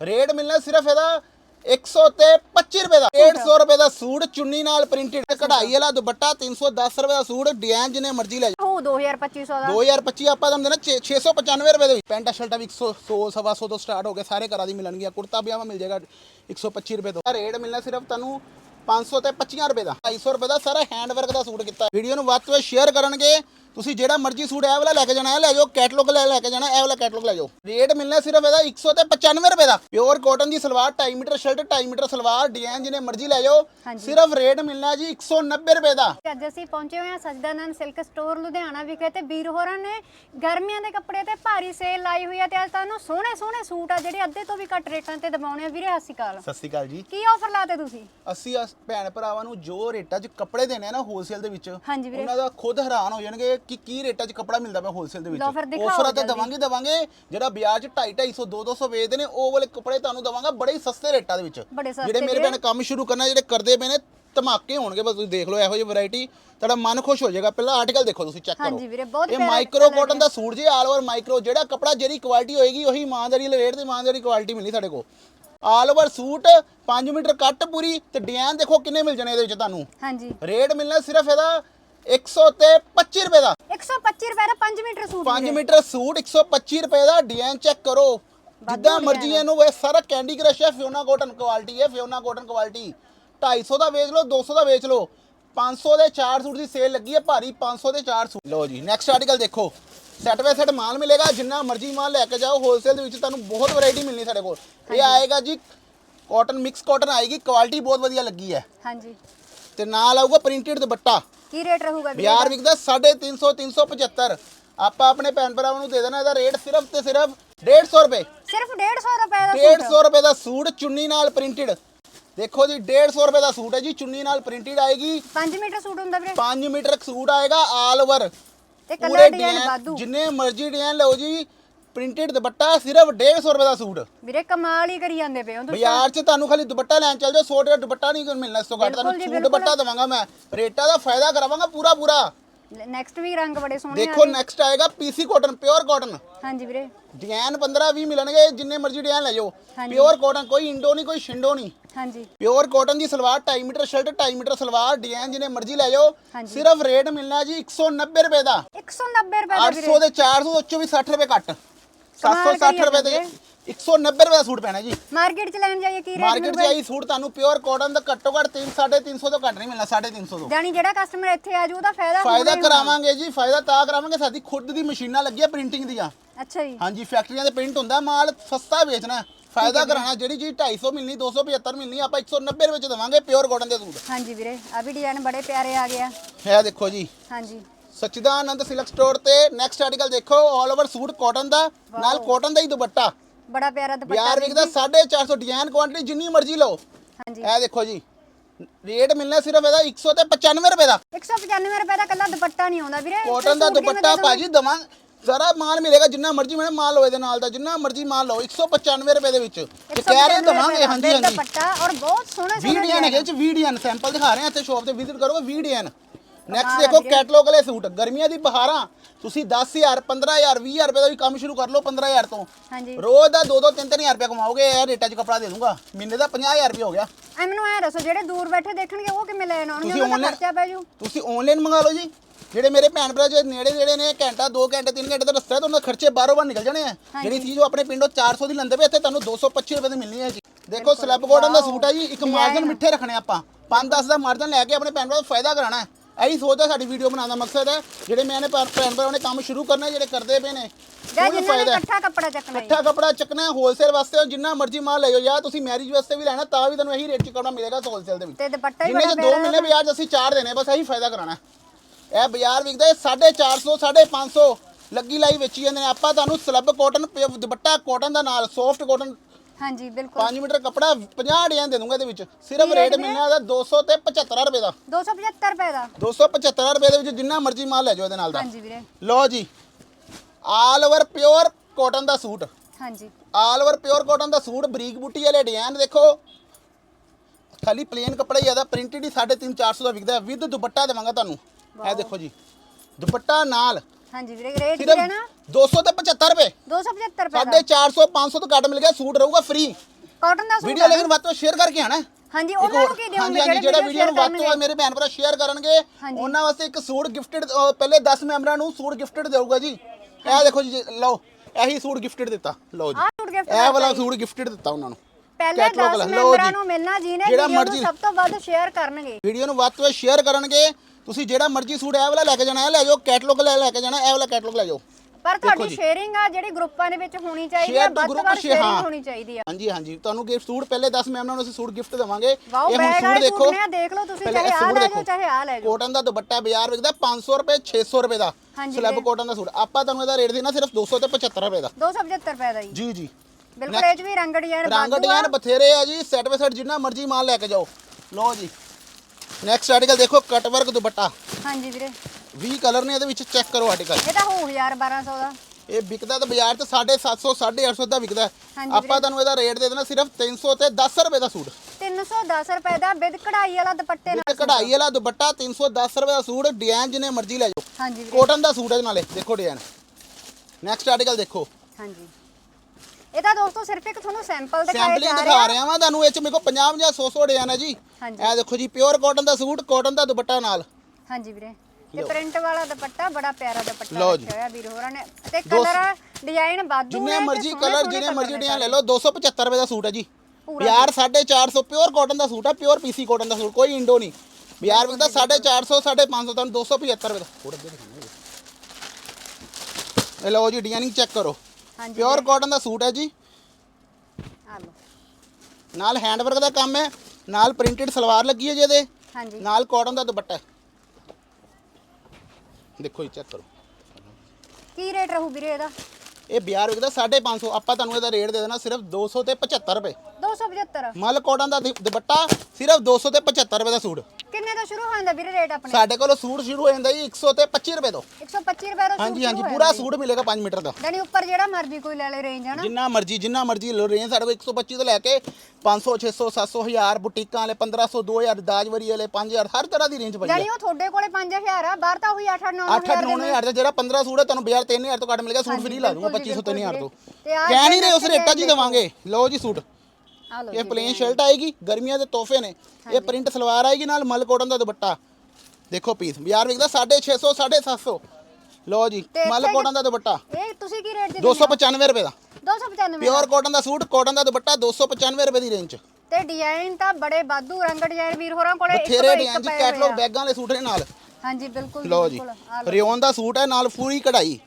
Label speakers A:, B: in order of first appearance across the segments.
A: Rate ਮਿਲਣਾ ਸਿਰਫ ਇਹਦਾ 100 ਤੇ 25 ਰੁਪਏ ਦਾ। 150 ਰੁਪਏ ਦਾ ਸੂਟ ਚੁੰਨੀ ਨਾਲ ਪ੍ਰਿੰਟਡ ਕਢਾਈ ਵਾਲਾ ਦੁਪੱਟਾ 310 ਰੁਪਏ ਦਾ ਸੂਟ ਡਿਜ਼ਾਈਨ ਜਿੰਨੇ ਮਰਜ਼ੀ ਲੈ ਜਾਓ।
B: ਉਹ 2250 ਦਾ।
A: 2025 ਆਪਾਂ ਤੁਹਾਨੂੰ ਦੇਣਾ 695 ਰੁਪਏ ਦੇ ਵਿੱਚ। ਪੈਂਟਾ ਸ਼ਰਟਾਂ ਵੀ 100 100 ਸਵਾ 100 ਤੋਂ ਸਟਾਰਟ ਹੋ ਕੇ ਸਾਰੇ ਘਰਾਂ ਦੀ ਮਿਲਣਗੀਆਂ। ਕੁੜਤਾ ਪਜਾਮਾ ਮਿਲ ਜਾਏਗਾ 125 ਰੁਪਏ ਤੋਂ। ਰੇਟ ਮਿਲਣਾ ਸਿਰਫ ਤੁਹਾਨੂੰ 500 ਤੇ 25 ਰੁਪਏ ਦਾ। 250 ਰੁਪਏ ਦਾ ਸਾਰਾ ਹੈਂਡ ਵਰਕ ਦਾ ਸੂਟ ਕੀਤਾ। ਵੀਡੀਓ ਨੂੰ ਵੱਧ ਤੋਂ ਵੱਧ ਸ਼ੇਅਰ ਕਰਨਗੇ। ਤੁਸੀਂ ਜਿਹੜਾ ਮਰਜ਼ੀ ਸੂਟ ਇਹ ਵਾਲਾ ਲੈ ਕੇ ਜਾਣਾ ਇਹ ਲੈ ਜਾਓ ਕੈਟਲੌਗ ਲੈ ਲੈ ਕੇ ਜਾਣਾ ਇਹ ਵਾਲਾ ਕੈਟਲੌਗ ਲੈ ਜਾਓ। ਰੇਟ ਮਿਲਣਾ ਸਿਰਫ ਇਹਦਾ 100 ਤੇ 95 ਰੁਪਏ ਦਾ। ਪਿਓਰ ਕਾਟਨ ਦੀ salwar 2.5 metre shirt 2.5 metre salwar design ਜਿਹਨੇ ਮਰਜ਼ੀ ਲੈ ਜਾਓ। ਸਿਰਫ ਰੇਟ ਮਿਲਣਾ ਜੀ 190 ਰੁਪਏ ਦਾ।
B: ਅੱਜ ਅਸੀਂ ਪਹੁੰਚੇ ਹੋਏ ਹਾਂ ਸਜਦਾਨੰਦ ਸਿਲਕ ਸਟੋਰ ਲੁਧਿਆਣਾ ਵਿਖੇ ਤੇ ਵੀਰ ਹੋਰਾਂ ਨੇ ਗਰਮੀਆਂ ਦੇ ਕੱਪੜੇ ਤੇ ਭਾਰੀ ਸੇਲ ਲਾਈ ਹੋਈ ਹੈ ਤੇ ਅੱਜ ਤੁਹਾਨੂੰ ਸੋਹਣੇ ਸੋਹਣੇ ਸੂਟ ਆ ਜਿਹੜੇ ਅੱਧੇ ਤੋਂ ਵੀ ਘੱਟ ਰੇਟਾਂ ਤੇ ਦਬਾਉਣੇ ਆ। ਵੀਰੇ ਸਤਿ ਸ਼੍ਰੀ ਅਕਾਲ।
A: ਸਤਿ ਸ਼੍ਰੀ ਅਕਾਲ ਜੀ।
B: ਕੀ ਆਫਰ ਲਾਤੇ ਤੁਸੀਂ?
A: ਅਸੀਂ ਭੈਣ ਭਰਾਵਾਂ ਨੂੰ ਜੋ ਰੇਟਾਂ 'ਚ ਕੱਪੜੇ ਦੇਣੇ ਆ ਨਾ ਹੋਲਸੇਲ ਦੇ ਵਿੱਚ। ਉਹਨਾਂ ਦਾ ਖੁਦ ਹੈਰਾਨ ਹੋ ਜਾਣਗੇ ਕਿ ਕੀ ਰੇਟਾਂ 'ਚ ਕੱਪੜਾ ਮਿਲਦਾ ਪਿਆ ਹੋਲਸੇਲ ਦੇ ਵਿੱਚ?
B: ਲਓ ਫਿਰ ਦਿਖਾਓ
A: ਆਫਰਾਂ ਤੇ
B: ਜਲਦੀ।
A: ਦਵਾਂਗੇ ਦਵਾਂਗੇ। ਜਿਹੜਾ 'ਚ 2.5 250 200 ਵੇਚਦੇ ਨੇ ਉਹ ਵਾਲੇ ਕੱਪੜੇ ਤੁਹਾਨੂੰ ਦਵਾਂਗਾ ਬੜੇ ਹੀ ਸਸਤੇ ਰੇਟਾਂ ਦੇ ਵਿੱਚ।
B: ਬੜੇ ਸਸਤੇ
A: ਜਿਹੜੇ ਮੇਰੇ। ਭੈਣ ਕੰਮ ਸ਼ੁਰੂ ਕਰਨਾ ਜਿਹੜੇ ਕਰਦੇ ਪਏ ਨੇ ਧਮਾਕੇ ਹੋਣਗੇ ਬਸ ਤੁਸੀਂ ਦੇਖ ਲਓ ਇਹੋ ਜਿਹੀ ਵੈਰਾਈਟੀ ਤੁਹਾਡਾ ਮਨ ਖੁਸ਼ ਹੋ ਜਾਏਗਾ। ਪਹਿਲਾਂ ਆਰਟੀਕਲ ਦੇਖੋ ਤੁਸੀਂ ਚੈੱਕ ਕਰੋ।
B: ਹਾਂਜੀ ਵੀਰੇ, ਬਹੁਤ
A: ਇਹ
B: ਪਿਆਰਾ
A: ਮਾਈਕਰੋ ਕਾਟਨ ਦਾ ਸੂਟ ਜੀ ਆਲ ਓਵਰ ਮਾਈਕਰੋ ਜਿਹੜਾ ਕੱਪੜਾ ਜਿਹੜੀ ਕੁਆਲਿਟੀ ਹੋਏਗੀ ਉਹੀ ਇਮਾਨਦਾਰੀ ਵਾਲੇ ਰੇਟ ਤੇ ਇਮਾਨਦਾਰੀ ਕੁਆਲਿਟੀ ਮਿਲਣੀ ਸਾਡੇ ਕੋਲ। ਆਲ ਓਵਰ ਸੂਟ 5 ਮੀਟਰ ਕੱਟ ਪੂਰੀ ਤੇ ਡਿਜ਼ਾਈਨ ਦੇਖੋ ਕਿੰਨੇ ਮਿਲ ਜਾਣੇ ਇਹਦੇ ਵਿੱਚ ਤੁਹਾਨੂੰ।
B: ਹਾਂਜੀ।
A: ਰੇਟ ਮਿਲਣਾ ਸਿਰਫ ਇਹਦਾ 100 ਤੇ 25 ਰੁਪਏ ਦਾ।
B: 125 ਰੁਪਏ ਦਾ 5 ਮੀਟਰ ਸੂਟ
A: 5
B: ਵੀਰੇ।
A: ਮੀਟਰ ਸੂਟ 125 ਰੁਪਏ ਦਾ ਡਿਜ਼ਾਈਨ ਚੈੱਕ ਕਰੋ। ਜਿੱਦਾਂ ਮਰਜ਼ੀ ਇਹਨੂੰ ਇਹ ਸਾਰਾ ਕੈਂਡੀ ਕ੍ਰਸ਼ ਹੈ ਫਿਓਨਾ ਕਾਟਨ ਕੁਆਲਿਟੀ ਹੈ ਫਿਓਨਾ ਕਾਟਨ ਕੁਆਲਿਟੀ। 250 ਦਾ ਵੇਚ ਲਓ 200 ਦਾ ਵੇਚ ਲਓ। 500 ਦੇ 4 ਸੂਟ ਦੀ ਸੇਲ ਲੱਗੀ ਹੈ ਭਾਰੀ 500 ਦੇ 4 ਸੂਟ। ਲਓ ਜੀ ਨੈਕਸਟ ਆਰਟੀਕਲ ਦੇਖੋ। ਸੈਟ ਬਾਈ ਸੈਟ ਮਾਲ ਮਿਲੇਗਾ ਜਿੰਨਾ ਮਰਜ਼ੀ ਮਾਲ ਲੈ ਕੇ ਜਾਓ ਹੋਲਸੇਲ ਦੇ ਵਿੱਚ ਤੁਹਾਨੂੰ ਬਹੁਤ ਵੈਰਾਈਟੀ ਮਿਲਣੀ ਸਾਡੇ ਕੋਲ। ਇਹ ਆਏਗਾ ਜੀ ਕਾਟਨ ਮਿਕਸ ਕਾਟਨ ਆਏਗੀ ਕੁਆਲਿਟੀ ਬਹੁਤ ਵਧੀਆ ਲੱਗੀ ਹੈ।
B: ਹਾਂਜੀ।
A: ਤੇ ਨਾਲ ਆਊਗਾ ਪ੍ਰਿੰਟਡ ਦੁਪੱਟਾ।
B: ਕੀ ਰੇਟ ਰਹੂਗਾ ਵੀਰੇ?
A: ਬਾਜ਼ਾਰ ਵਿਕਦਾ 350 375 ਆਪਾਂ ਆਪਣੇ ਭੈਣ ਭਰਾਵਾਂ ਨੂੰ ਦੇ ਦੇਣਾ ਇਹਦਾ ਰੇਟ ਸਿਰਫ ਤੇ ਸਿਰਫ 150 ਰੁਪਏ।
B: ਸਿਰਫ 150 ਰੁਪਏ ਦਾ ਸੂਟ
A: 150 ਰੁਪਏ ਦਾ ਸੂਟ ਚੁੰਨੀ ਨਾਲ ਪ੍ਰਿੰਟਡ ਦੇਖੋ ਜੀ 150 ਰੁਪਏ ਦਾ ਸੂਟ ਹੈ ਜੀ ਚੁੰਨੀ ਨਾਲ ਪ੍ਰਿੰਟਡ ਆਏਗੀ।
B: 5 ਮੀਟਰ ਸੂਟ ਹੁੰਦਾ ਵੀਰੇ।
A: 5 ਮੀਟਰ ਸੂਟ ਆਏਗਾ ਆਲ ਓਵਰ।
B: ਤੇ ਕਲਰ ਡਿਜ਼ਾਈਨ ਵਾਧੂ।
A: ਜਿੰਨੇ ਮਰਜ਼ੀ ਡਿਜ਼ਾਈਨ ਲਓ ਜੀ ਪ੍ਰਿੰਟਡ ਦੁਪੱਟਾ ਸਿਰਫ 150 ਰੁਪਏ ਦਾ ਸੂਟ।
B: ਵੀਰੇ ਕਮਾਲ ਹੀ ਕਰੀ ਜਾਂਦੇ ਪਏ ਹੋ ਤੁਸੀਂ
A: ਬਾਜ਼ਾਰ 'ਚ ਤੁਹਾਨੂੰ ਖਾਲੀ ਦੁਪੱਟਾ ਲੈਣ ਚੱਲ ਜਾਓ 100 ਰੁਪਏ ਦੁਪੱਟਾ ਨਹੀਂ ਕੋਈ ਮਿਲਣਾ ਇਸ ਤੋਂ ਘੱਟ
B: ਬਿਲਕੁਲ
A: ਤੁਹਾਨੂੰ
B: ਜੀ,
A: ਸੂਟ
B: ਬਿਲਕੁਲ।
A: ਦੁਪੱਟਾ ਦਵਾਂਗਾ ਮੈਂ। ਰੇਟਾਂ ਦਾ ਫਾਇਦਾ ਕਰਾਵਾਂਗਾ ਪੂਰਾ ਪੂਰਾ।
B: ਨੈਕਸਟ ਵੀ ਰੰਗ ਬੜੇ ਸੋਹਣੇ ਆ
A: ਦੇਖੋ ਨੈਕਸਟ ਆਏਗਾ ਪੀਸੀ ਕਾਟਨ ਪਿਓਰ ਕਾਟਨ
B: ਹਾਂਜੀ ਵੀਰੇ।
A: ਡਿਜ਼ਾਈਨ 15 20 ਮਿਲਣਗੇ ਜਿੰਨੇ ਮਰਜ਼ੀ ਡਿਜ਼ਾਈਨ ਲੈ ਜਾਓ।
B: ਹਾਂਜੀ।
A: ਪਿਓਰ ਕਾਟਨ ਕੋਈ ਇੰਡੋ ਨਹੀਂ ਕੋਈ ਸ਼ਿੰਡੋ ਨਹੀਂ।
B: ਹਾਂਜੀ।
A: ਪਿਓਰ ਕਾਟਨ ਦੀ salwar 2.5 metre shirt 2.5 metre salwar design ਜਿੰਨੇ ਮਰਜ਼ੀ ਲੈ ਜਾਓ।
B: ਹਾਂਜੀ।
A: ਸਿਰਫ ਰੇਟ ਮਿਲਣਾ ਜੀ 190 ਰੁਪਏ ਦਾ।
B: 190 ਰੁਪਏ ਦਾ ਵੀਰੇ।
A: 800 ਦੇ 400 ਦੇ ਉੱਚੋਂ ਵੀ 60 ਰੁਪਏ ਘੱਟ। 760 ਰੁਪਏ ਦੇ
B: ਕਰੀ
A: 190 ਰੁਪਏ ਦਾ ਸੂਟ ਪੈਣਾ ਜੀ।
B: ਮਾਰਕੀਟ ਚ ਲੈਣ ਜਾਈਏ ਕੀ ਰੇਟ
A: ਮਾਰਕੀਟ 'ਚ ਆਈ ਸੂਟ ਤੁਹਾਨੂੰ ਪਿਓਰ ਕਾਟਨ ਦਾ ਘੱਟੋ ਘੱਟ 3 350 ਤੋਂ ਘੱਟ ਨਹੀਂ ਮਿਲਣਾ 350 ਤੋਂ।
B: ਜਾਨੀ ਜਿਹੜਾ ਕਸਟਮਰ ਇੱਥੇ ਆ ਜੂ ਉਹਦਾ ਫਾਇਦਾ
A: ਫਾਇਦਾ। ਕਰਾਵਾਂਗੇ ਜੀ ਫਾਇਦਾ ਤਾਂ ਕਰਾਵਾਂਗੇ ਸਾਡੀ ਖੁਦ ਦੀ ਮਸ਼ੀਨਾਂ ਲੱਗੀਆਂ ਪ੍ਰਿੰਟਿੰਗ ਦੀਆਂ।
B: ਅੱਛਾ ਜੀ।
A: ਹਾਂਜੀ ਫੈਕਟਰੀਆਂ ਦੇ ਪ੍ਰਿੰਟ ਹੁੰਦਾ ਮਾਲ ਸਸਤਾ ਵੇਚਣਾ। ਫਾਇਦਾ ਕਰਾਣਾ ਜਿਹੜੀ ਚੀਜ਼ 250 ਮਿਲਣੀ 275 ਮਿਲਣੀ ਆਪਾਂ 190 ਰੁਪਏ ਚ ਦੇਵਾਂਗੇ ਪਿਓਰ ਕਾਟਨ ਦੇ ਸੂਟ।
B: ਹਾਂਜੀ ਵੀਰੇ ਆ ਵੀ ਡਿਜ਼ਾਈਨ ਬੜੇ ਪਿਆਰੇ ਆ ਗਿਆ
A: ਇਹ ਦੇਖੋ ਜੀ।
B: ਹਾਂਜੀ।
A: ਸਚਿਦਾਨੰਦ ਸਿਲਕ ਸਟੋਰ ਤੇ ਨੈਕਸਟ ਆਰਟੀਕਲ ਦੇਖੋ 올 ਓਵਰ ਸੂਟ ਕਾਟਨ ਦਾ ਨਾਲ ਕਾਟਨ ਦਾ ਹੀ ਦੁਪੱਟਾ।
B: ਬੜਾ ਪਿਆਰਾ ਦੁਪੱਟਾ
A: ਬਾਜ਼ਾਰ ਵਿਕਦਾ 450 ਡਿਜ਼ਾਈਨ ਕੁਆਂਟੀਟੀ ਜਿੰਨੀ ਮਰਜ਼ੀ ਲਓ।
B: ਹਾਂਜੀ।
A: ਇਹ ਦੇਖੋ ਜੀ ਰੇਟ ਮਿਲਣਾ ਸਿਰਫ ਇਹਦਾ 100 ਤੇ 95 ਰੁਪਏ ਦਾ।
B: 195 ਰੁਪਏ ਦਾ ਕੱਲਾ ਦੁਪੱਟਾ ਨਹੀਂ ਆਉਂਦਾ ਵੀਰੇ।
A: ਕਾਟਨ ਦਾ ਦੁਪੱਟਾ ਭਾਜੀ ਦਵਾਂ ਸਾਰਾ ਮਾਲ ਮਿਲੇਗਾ ਜਿੰਨਾ ਮਰਜ਼ੀ ਮੈਨੇ ਮਾਲ ਹੋਏ ਦੇ ਨਾਲ ਦਾ ਜਿੰਨਾ ਮਰਜ਼ੀ ਮਾਲ ਲਓ 195 ਰੁਪਏ ਦੇ ਵਿੱਚ। ਤੇ ਕਹਿ ਰਹੇ
B: 195
A: ਦਵਾਂਗੇ ਹਾਂਜੀ ਹਾਂਜੀ।
B: ਦੁਪੱਟਾ ਔਰ ਬਹੁਤ ਸੋਹਣਾ ਸੋਹਣਾ
A: ਵੀਡੀਐਨ ਹੈਗੇ ਚ ਵੀਡੀਐਨ ਸੈਂਪਲ ਦਿਖਾ ਰਹੇ ਆ ਇੱਥੇ ਸ਼ਾਪ ਤੇ ਵਿਜ਼ਿਟ ਕਰੋਗੇ ਵੀਡੀਐਨ। ਨੈਕਸਟ ਦੇਖੋ। ਕੈਟਲੌਗ ਵਾਲੇ ਸੂਟ ਗਰਮੀਆਂ ਦੀ ਬਹਾਰਾਂ। ਤੁਸੀਂ 10000 15000 20000 ਰੁਪਏ ਦਾ ਵੀ ਕੰਮ ਸ਼ੁਰੂ ਕਰ ਲਓ 15000 ਤੋਂ।
B: ਹਾਂਜੀ।
A: ਰੋਜ਼ ਦਾ 2-2 3-3000 ਰੁਪਏ ਕਮਾਓਗੇ ਇਹ ਰੇਟਾਂ 'ਚ ਕਪੜਾ ਦੇ ਦੂੰਗਾ। ਮਹੀਨੇ ਦਾ 50000 ਰੁਪਏ ਹੋ ਗਿਆ।
B: ਐ ਮੈਨੂੰ ਐ ਦੱਸੋ ਜਿਹੜੇ ਦੂਰ ਬੈਠੇ ਦੇਖਣਗੇ ਉਹ ਕਿਵੇਂ ਲੈਣ ਆਉਣਗੇ? ਉਹਨਾਂ ਦਾ ਖਰਚਾ ਪੈ ਜੂ।
A: ਤੁਸੀਂ ਆਨਲਾਈਨ ਮੰਗਾ ਲਓ ਜੀ। ਜਿਹੜੇ ਮੇਰੇ ਭੈਣ ਭਰਾ ਜੇ ਨੇੜੇ ਨੇੜੇ ਨੇ ਘੰਟਾ 2 ਘੰਟੇ 3 ਘੰਟੇ ਦਾ ਰਸਤਾ ਹੈ ਤਾਂ ਉਹਨਾਂ ਖਰਚੇ ਬਾਰੋ ਬਾਰ ਨਿਕਲ ਜਾਣੇ ਆ। ਜਿਹੜੀ ਚੀਜ਼ ਉਹ ਆਪਣੇ ਪਿੰਡੋਂ 400 ਦੀ ਲੰਦੇ ਪਏ ਇੱਥੇ ਤੁਹਾਨੂੰ 225 ਰੁਪਏ ਦੀ ਮਿਲਣੀ ਹੈ ਜੀ। ਦੇਖੋ ਸਲੈਬ ਕਾਟਨ ਦਾ ਸੂਟ ਹੈ ਜੀ ਇੱਕ ਮਾਰਜਨ ਮਿੱਠੇ ਰੱਖਣੇ ਆਪਾਂ। 5-10 ਦਾ ਮਾਰਜਨ ਲੈ ਕੇ ਆਪਣੇ ਭੈਣ ਭਰਾ ਦਾ ਫਾਇਦਾ ਕਰਾਣਾ ਹੈ। ਇਹੀ ਸੋਚ ਹੈ ਸਾਡੀ ਵੀਡੀਓ ਬਣਾਉਣ ਦਾ ਮਕਸਦ ਹੈ ਜਿਹੜੇ ਮੈਨੇ ਭੈਣ ਭੈਣ ਭਰਾਵਾਂ ਨੇ ਕੰਮ ਸ਼ੁਰੂ ਕਰਨਾ ਹੈ, ਜਿਹੜੇ ਕਰਦੇ ਪਏ ਨੇ
B: ਜਾਂ
A: ਵੀ
B: ਜਿਨ੍ਹਾਂ ਨੇ
A: ਹੈ।
B: ਇਕੱਠਾ ਕੱਪੜਾ ਚੱਕਣਾ ਜੀ।
A: ਇਕੱਠਾ ਕਪੜਾ ਚੱਕਣਾ ਹੋਲਸੇਲ ਵਾਸਤੇ ਜਿੰਨਾ ਮਰਜ਼ੀ ਮਾਲ ਲੈ ਜਾਓ ਜਾਂ ਤੁਸੀਂ ਮੈਰਿਜ ਵਾਸਤੇ ਵੀ ਲੈਣਾ ਤਾਂ ਵੀ ਤੁਹਾਨੂੰ ਇਹੀ ਰੇਟ 'ਚ ਕਪੜਾ ਮਿਲੇਗਾ ਹੋਲਸੇਲ ਦੇ ਵਿੱਚ।
B: ਤੇ ਦੁਪੱਟਾ ਹੀ ਬੜਾ
A: ਦੋ ਮਹੀਨੇ ਬਾਜ਼ਾਰ 'ਚ ਅਸੀਂ ਚਾਰ ਦੇਣੇ ਬਸ ਇਹੀ ਫਾਇਦਾ ਕਰਾਣਾ ਇਹ ਬਾਜ਼ਾਰ ਵਿਕਦਾ ਹੈ 450 550 ਲੱਗੀ ਲਾਈ ਵੇਚੀ ਜਾਂਦੇ ਨੇ। ਆਪਾਂ ਤੁਹਾਨੂੰ ਸਲੱਬ ਕਾਟਨ ਦੁਪੱਟਾ ਕਾਟਨ ਦਾ ਨਾਲ ਸੌਫਟ ਕਾਟਨ
B: ਹਾਂਜੀ ਬਿਲਕੁਲ।
A: 5 ਮੀਟਰ ਕਪੜਾ 50 ਡਿਜ਼ਾਈਨ ਦੇ ਦੂੰਗਾ ਇਹਦੇ ਵਿੱਚ। ਸਿਰਫ ਰੇਟ ਮਿਲਣਾ ਇਹਦਾ 200 ਤੇ 75 ਰੁਪਏ ਦਾ।
B: 275 ਰੁਪਏ ਦਾ।
A: 275 ਰੁਪਏ ਦੇ ਵਿੱਚ ਜਿੰਨਾ ਮਰਜ਼ੀ ਮਾਲ ਲੈ ਜਾਓ ਇਹਦੇ ਨਾਲ ਦਾ।
B: ਹਾਂਜੀ ਵੀਰੇ।
A: ਲਓ ਜੀ ਆਲ ਓਵਰ ਪਿਓਰ ਕਾਟਨ ਦਾ ਸੂਟ।
B: ਹਾਂਜੀ।
A: ਆਲ ਓਵਰ ਪਿਓਰ ਕਾਟਨ ਦਾ ਸੂਟ ਬਰੀਕ ਬੂਟੀ ਵਾਲੇ ਡਿਜ਼ਾਈਨ ਦੇਖੋ। ਖਾਲੀ ਪਲੇਨ ਕੱਪੜਾ ਹੀ ਆਦਾ ਪ੍ਰਿੰਟਡ ਹੀ 350 400 ਦਾ ਵਿਕਦਾ। ਵਿਦ ਦੁਪੱਟਾ ਦੇਵਾਂਗਾ ਤੁਹਾਨੂੰ। ਇਹ ਦੇਖੋ ਜੀ ਦੁਪੱਟਾ ਨਾਲ
B: ਹਾਂਜੀ ਵੀਰੇ ਰੇਟ
A: ਸਿਰਫ
B: ਵੀਰੇ ਨਾ
A: 200 ਤੇ 75 ਰੁਪਏ।
B: 275 ਰੁਪਏ ਦਾ
A: 400 500 ਤੋਂ ਘੱਟ ਮਿਲ ਗਿਆ ਸੂਟ ਰਹੂਗਾ ਫ੍ਰੀ
B: ਕਾਟਨ ਦਾ ਸੂਟ
A: ਵੀਡੀਓ ਲੇਕਿਨ ਵੱਧ ਤੋਂ ਸ਼ੇਅਰ ਕਰਕੇ ਆਣਾ।
B: ਹਾਂਜੀ ਉਹਨਾਂ ਨੂੰ ਕੀ ਦਿਓਗੇ?
A: ਹਾਂਜੀ ਜਿਹੜਾ ਵੀਡੀਓ ਨੂੰ ਵੱਧ ਤੋਂ? ਮੇਰੇ ਭੈਣ ਭਰਾ ਸ਼ੇਅਰ ਕਰਨਗੇ। ਉਹਨਾਂ ਵਾਸਤੇ ਇੱਕ ਸੂਟ ਗਿਫਟਡ ਪਹਿਲੇ 10 ਮੈਂਬਰਾਂ ਨੂੰ ਸੂਟ ਗਿਫਟਡ ਦੇਊਗਾ ਜੀ। ਇਹ ਦੇਖੋ ਜੀ ਲਓ ਇਹੀ ਸੂਟ ਗਿਫਟਡ ਦਿੱਤਾ। ਲਓ ਜੀ। ਇਹ ਵਾਲਾ ਸੂਟ ਗਿਫਟਡ ਦਿੱਤਾ ਉਹਨਾਂ ਨੂੰ।
B: ਪਹਿਲੇ
A: catalog
B: 10
A: ਲਓ
B: ਮੈਂਬਰਾਂ
A: ਜੀ।
B: ਨੂੰ ਮਿਲਣਾ ਜਿਹਨੇ
A: ਜਿਹੜਾ
B: ਵੀਡੀਓ ਨੂੰ
A: ਮਰਜ਼ੀ-
B: ਸਭ ਤੋਂ ਵੱਧ ਸ਼ੇਅਰ ਕਰਨਗੇ।
A: ਵੀਡੀਓ ਨੂੰ ਵੱਧ ਤੋਂ ਵੱਧ ਸ਼ੇਅਰ ਕਰਨਗੇ। ਤੁਸੀਂ ਜਿਹੜਾ ਮਰਜ਼ੀ ਸੂਟ ਇਹ ਵਾਲਾ ਲੈ ਕੇ ਜਾਣਾ ਇਹ ਲੈ ਜਾਓ ਕੈਟਲੌਗ ਲੈ ਲੈ ਕੇ ਜਾਣਾ ਇਹ ਵਾਲਾ ਕੈਟਲੌਗ ਲੈ ਜਾਓ।
B: ਪਰ ਤੁਹਾਡੀ। ਸ਼ੇਅਰਿੰਗ ਆ ਜਿਹੜੀ ਗਰੁੱਪਾਂ ਦੇ ਵਿੱਚ ਹੋਣੀ ਚਾਹੀਦੀ ਹੈ ਵੱਧ ਤੋਂ ਵੱਧ ਸ਼ੇਅਰਿੰਗ। ਹੋਣੀ ਚਾਹੀਦੀ ਆ।
A: ਹਾਂਜੀ ਹਾਂਜੀ। ਤੁਹਾਨੂੰ ਗਿਫਟ ਸੂਟ ਪਹਿਲੇ 10 ਮੈਂਬਰਾਂ ਨੂੰ ਅਸੀਂ ਸੂਟ ਗਿਫਟ ਦੇਵਾਂਗੇ। ਇਹ ਹੁਣ ਸੂਟ ਦੇਖੋ।
B: ਲਓ ਤੁਸੀਂ ਚਾਹੇ ਆ ਲੈ। ਜਾਓ ਚਾਹੇ ਆ ਲੈ ਜਾਓ।
A: ਕੋਟਨ ਦਾ ਦੁਪੱਟਾ ਬਾਜ਼ਾਰ ਵਿਕਦਾ 500 ਰੁਪਏ 600 ਰੁਪਏ ਦਾ। ਸਲੈਬ। ਕੋਟਨ ਦਾ ਸੂਟ। ਆਪਾਂ ਤੁਹਾਨੂੰ ਇਹਦਾ ਰੇਟ ਦੇਣਾ ਸਿਰਫ 200 ਤੇ 75 ਰੁਪਏ ਦਾ।
B: 275 ਰੁਪਏ ਦਾ ਜੀ।
A: ਜੀ
B: ਬਿਲਕੁਲ ਇਹ ਵੀ ਰੰਗ ਡਿਜ਼ਾਈਨ
A: ਰੰਗ ਡਿਜ਼ਾਈਨ ਬਥੇਰੇ ਆ ਜੀ ਸੈਟ ਬਾਈ ਸੈਟ ਜਿੰਨਾ ਮਰਜ਼ੀ ਮਾਲ ਲੈ ਕੇ ਜਾਓ। ਲਓ ਜੀ। ਨੈਕਸਟ ਆਰਟੀਕਲ ਦੇਖੋ ਕਟ ਵਰਕ ਦੁਪੱਟਾ।
B: ਹਾਂਜੀ ਵੀਰੇ।
A: 20 ਕਲਰ ਨੇ ਇਹਦੇ ਵਿੱਚ ਚੈੱਕ ਕਰੋ ਆਰਟੀਕਲ
B: ਇਹ ਤਾਂ ਹੋ 1000 1200 ਦਾ।
A: ਇਹ ਵਿਕਦਾ ਤਾਂ ਬਾਜ਼ਾਰ 'ਚ 750 850 ਦਾ ਵਿਕਦਾ।
B: ਹਾਂਜੀ
A: ਆਪਾਂ ਤੁਹਾਨੂੰ ਇਹਦਾ ਰੇਟ ਦੇ ਦੇਣਾ ਸਿਰਫ 300 ਤੇ 10 ਰੁਪਏ ਦਾ ਸੂਟ।
B: 310 ਰੁਪਏ ਦਾ ਵਿਦ ਕਢਾਈ ਵਾਲਾ ਦੁਪੱਟੇ ਨਾਲ
A: ਤੇ ਕਢਾਈ ਵਾਲਾ ਦੁਪੱਟਾ 310 ਰੁਪਏ ਦਾ ਸੂਟ ਡਿਜ਼ਾਈਨ ਜਿੰਨੇ ਮਰਜ਼ੀ ਲੈ ਜਾਓ।
B: ਹਾਂਜੀ ਵੀਰੇ।
A: ਕੋਟਨ ਦਾ ਸੂਟ ਹੈ ਨਾਲੇ ਦੇਖੋ ਡਿਜ਼ਾਈਨ ਨੈਕਸਟ ਆਰਟੀਕਲ ਦੇਖੋ।
B: ਹਾਂਜੀ। ਇਹ ਤਾਂ ਦੋਸਤੋ ਸਿਰਫ ਇੱਕ ਤੁਹਾਨੂੰ ਸੈਂਪਲ ਦਿਖਾਏ
A: ਸੈਂਪਲਿੰਗ
B: ਜਾ ਰਹੇ
A: ਦਿਖਾ ਰਿਹਾ ਵਾਂ ਤੁਹਾਨੂੰ ਇਹ ਚ ਮੇਰੇ ਕੋਲ 50 ਜਾਂ 100 100 ਡਿਜ਼ਾਈਨ ਹੈ ਜੀ।
B: ਹਾਂਜੀ।
A: ਇਹ ਦੇਖੋ ਜੀ ਪਿਓਰ ਕੋਟਨ ਦਾ ਸੂਟ ਕੋਟਨ ਦਾ ਦੁਪੱਟਾ ਨਾਲ।
B: ਹਾਂਜੀ ਵੀਰੇ। ਇਹ ਪ੍ਰਿੰਟ ਵਾਲਾ ਦੁਪੱਟਾ ਬੜਾ ਪਿਆਰਾ ਦੁਪੱਟਾ
A: ਲਓ ਜੀ।
B: ਰੱਖਿਆ ਹੋਇਆ ਵੀਰ ਹੋਰਾਂ ਨੇ। ਤੇ ਕਲਰ ਡਿਜ਼ਾਈਨ ਬਾਦੂ
A: ਜਿੰਨੇ
B: ਤੇ
A: ਮਰਜ਼ੀ
B: ਸੋਹਣੇ
A: ਕਲਰ
B: ਸੋਹਣੇ
A: ਜਿੰਨੇ ਮਰਜ਼ੀ
B: ਨੇ
A: ਡਿਜ਼ਾਈਨ ਲੈ ਲਓ 275 ਰੁਪਏ ਦਾ ਸੂਟ ਹੈ ਜੀ। ਬਿਆਰ 450 ਪਿਓਰ ਕੋਟਨ ਦਾ ਸੂਟ ਹੈ ਪਿਓਰ ਪੀਸੀ ਕੋਟਨ ਦਾ ਸੂਟ ਕੋਈ ਇੰਡੋ ਨਹੀਂ। ਬਿਆਰ ਵਿਕਦਾ 450 550 ਤੁਹਾਨੂੰ 275 ਰੁਪਏ ਦਾ ਹੋਰ ਅੱਗੇ ਦਿਖਾਵਾਂਗੇ ਇਹ ਲਓ ਜੀ ਡਿਜ਼ਾਈਨਿੰਗ ਚੈੱਕ ਕਰੋ।
B: ਹਾਂਜੀ
A: ਪਿਓਰ ਕੋਟਨ ਦਾ ਸੂਟ ਹੈ ਜੀ।
B: ਆ ਲਓ।
A: ਨਾਲ ਹੈਂਡ ਵਰਕ ਦਾ ਕੰਮ ਹੈ ਨਾਲ ਪ੍ਰਿੰਟਡ ਸਲਵਾਰ ਲੱਗੀ ਹੈ ਜੀ ਇਹਦੇ।
B: ਹਾਂਜੀ।
A: ਨਾਲ ਕਾਟਨ ਦਾ ਦੁਪੱਟਾ ਹੈ। ਦੇਖੋ ਜੀ ਚੈੱਕ ਕਰੋ।
B: ਕੀ ਰੇਟ ਰਹੂ ਵੀਰੇ ਇਹਦਾ?
A: ਇਹ ਬਿਆਰ ਵਿਕਦਾ 550 ਆਪਾਂ ਤੁਹਾਨੂੰ ਇਹਦਾ ਰੇਟ ਦੇ ਦੇਣਾ ਸਿਰਫ 200 ਤੇ 75 ਰੁਪਏ।
B: 275
A: ਮਲ ਕਾਟਨ ਦਾ ਦੁ- ਦੁਪੱਟਾ ਸਿਰਫ 200 ਤੇ 75 ਰੁਪਏ ਦਾ ਸੂਟ।
B: ਕਿੰਨੇ ਤੋਂ ਸ਼ੁਰੂ ਹੋ ਜਾਂਦਾ ਵੀਰੇ ਰੇਟ ਆਪਣੇ?
A: ਸਾਡੇ ਕੋਲ ਸੂਟ ਸ਼ੁਰੂ ਹੋ ਜਾਂਦਾ ਜੀ 100 ਤੇ 25 ਰੁਪਏ ਤੋਂ।
B: 125 ਰੁਪਏ ਦਾ
A: ਹਾਂਜੀ ਹਾਂਜੀ ਪੂਰਾ ਸੂਟ ਮਿਲੇਗਾ 5 ਮੀਟਰ ਦਾ।
B: ਯਾਨੀ ਉੱਪਰ ਜਿਹੜਾ ਮਰਜ਼ੀ ਕੋਈ ਲੈ ਲੈ ਰੇਂਜ ਹੈ ਨਾ
A: ਜਿੰਨਾ ਮਰਜ਼ੀ ਜਿੰਨਾ ਮਰਜ਼ੀ ਲੋ ਰੇਂਜ ਸਾਡੇ ਕੋਲ 125 ਤੋਂ ਲੈ ਕੇ 500 600 700 1000 ਬੁਟੀਕਾਂ ਵਾਲੇ 1500 2000 ਦਾਜਵਰੀ ਵਾਲੇ 5000 ਹਰ ਤਰ੍ਹਾਂ ਦੀ ਰੇਂਜ ਪਈ ਹੈ
B: ਯਾਨੀ ਉਹ ਤੁਹਾਡੇ ਕੋਲੇ 5000 ਆ ਬਾਹਰ ਤਾਂ ਉਹੀ 8 8 9
A: 8 8 9000 ਦਾ ਜਿਹੜਾ 15 ਸੂਟ ਹੈ ਤੁਹਾਨੂੰ ਬਾਜ਼ਾਰ 3000 ਤੋਂ ਘੱਟ ਮਿਲੇਗਾ ਸੂਟ ਫ੍ਰੀ ਲਾ ਦੂੰਗਾ
B: ਬਿਲਕੁਲ
A: 2500
B: ਜੀ,
A: 3000 ਤੋਂ ਕਹਿ ਨਹੀਂ ਰਹੇ ਉਸ ਰੇਟਾਂ
B: ਦੇਖੋ।
A: ਦੇਵਾਂਗੇ। ਲਓ ਜੀ ਸੂਟ। ਇਹ ਪਲੇਨ ਸ਼ਰਟ ਆਏਗੀ ਗਰਮੀਆਂ ਦੇ ਤੋਹਫੇ ਨੇ। ਇਹ ਪ੍ਰਿੰਟ ਸਲਵਾਰ ਆਏਗੀ ਨਾਲ ਮਲ ਕੋਟਨ ਦਾ ਦੁਪੱਟਾ। ਦੇਖੋ ਪੀਸ ਬਾਜ਼ਾਰ ਵਿਕਦਾ 650 750 ਲਓ ਜੀ ਮਲ ਕੋਟਨ ਦਾ ਦੁਪੱਟਾ।
B: ਇਹ ਤੁਸੀਂ ਕੀ ਰੇਟ ਦੇ
A: 295 ਰੁਪਏ ਦਾ।
B: 295
A: ਪਿਓਰ ਕੋਟਨ ਦਾ। ਸੂਟ ਕੋਟਨ ਦਾ ਦੁਪੱਟਾ 295 ਰੁਪਏ ਦੀ ਰੇਂਜ
B: ਤੇ ਡਿਜ਼ਾਈਨ ਤਾਂ ਬੜੇ ਬਾਦੂ ਰੰਗ ਡਿਜ਼ਾਈਨ ਵੀਰ ਹੋਰਾਂ ਕੋਲੇ ਇੱਕ ਤੋਂ ਇੱਕ ਪਏ
A: ਕੈਟਲੌਗ। ਬੈਗਾਂ ਵਾਲੇ ਸੂਟ ਨੇ ਨਾਲ।
B: ਹਾਂਜੀ ਬਿਲਕੁਲ
A: ਲਓ ਜੀ ਰਿਓਨ ਦਾ ਸੂਟ ਹੈ ਨਾਲ ਪੂਰੀ ਕਢਾਈ।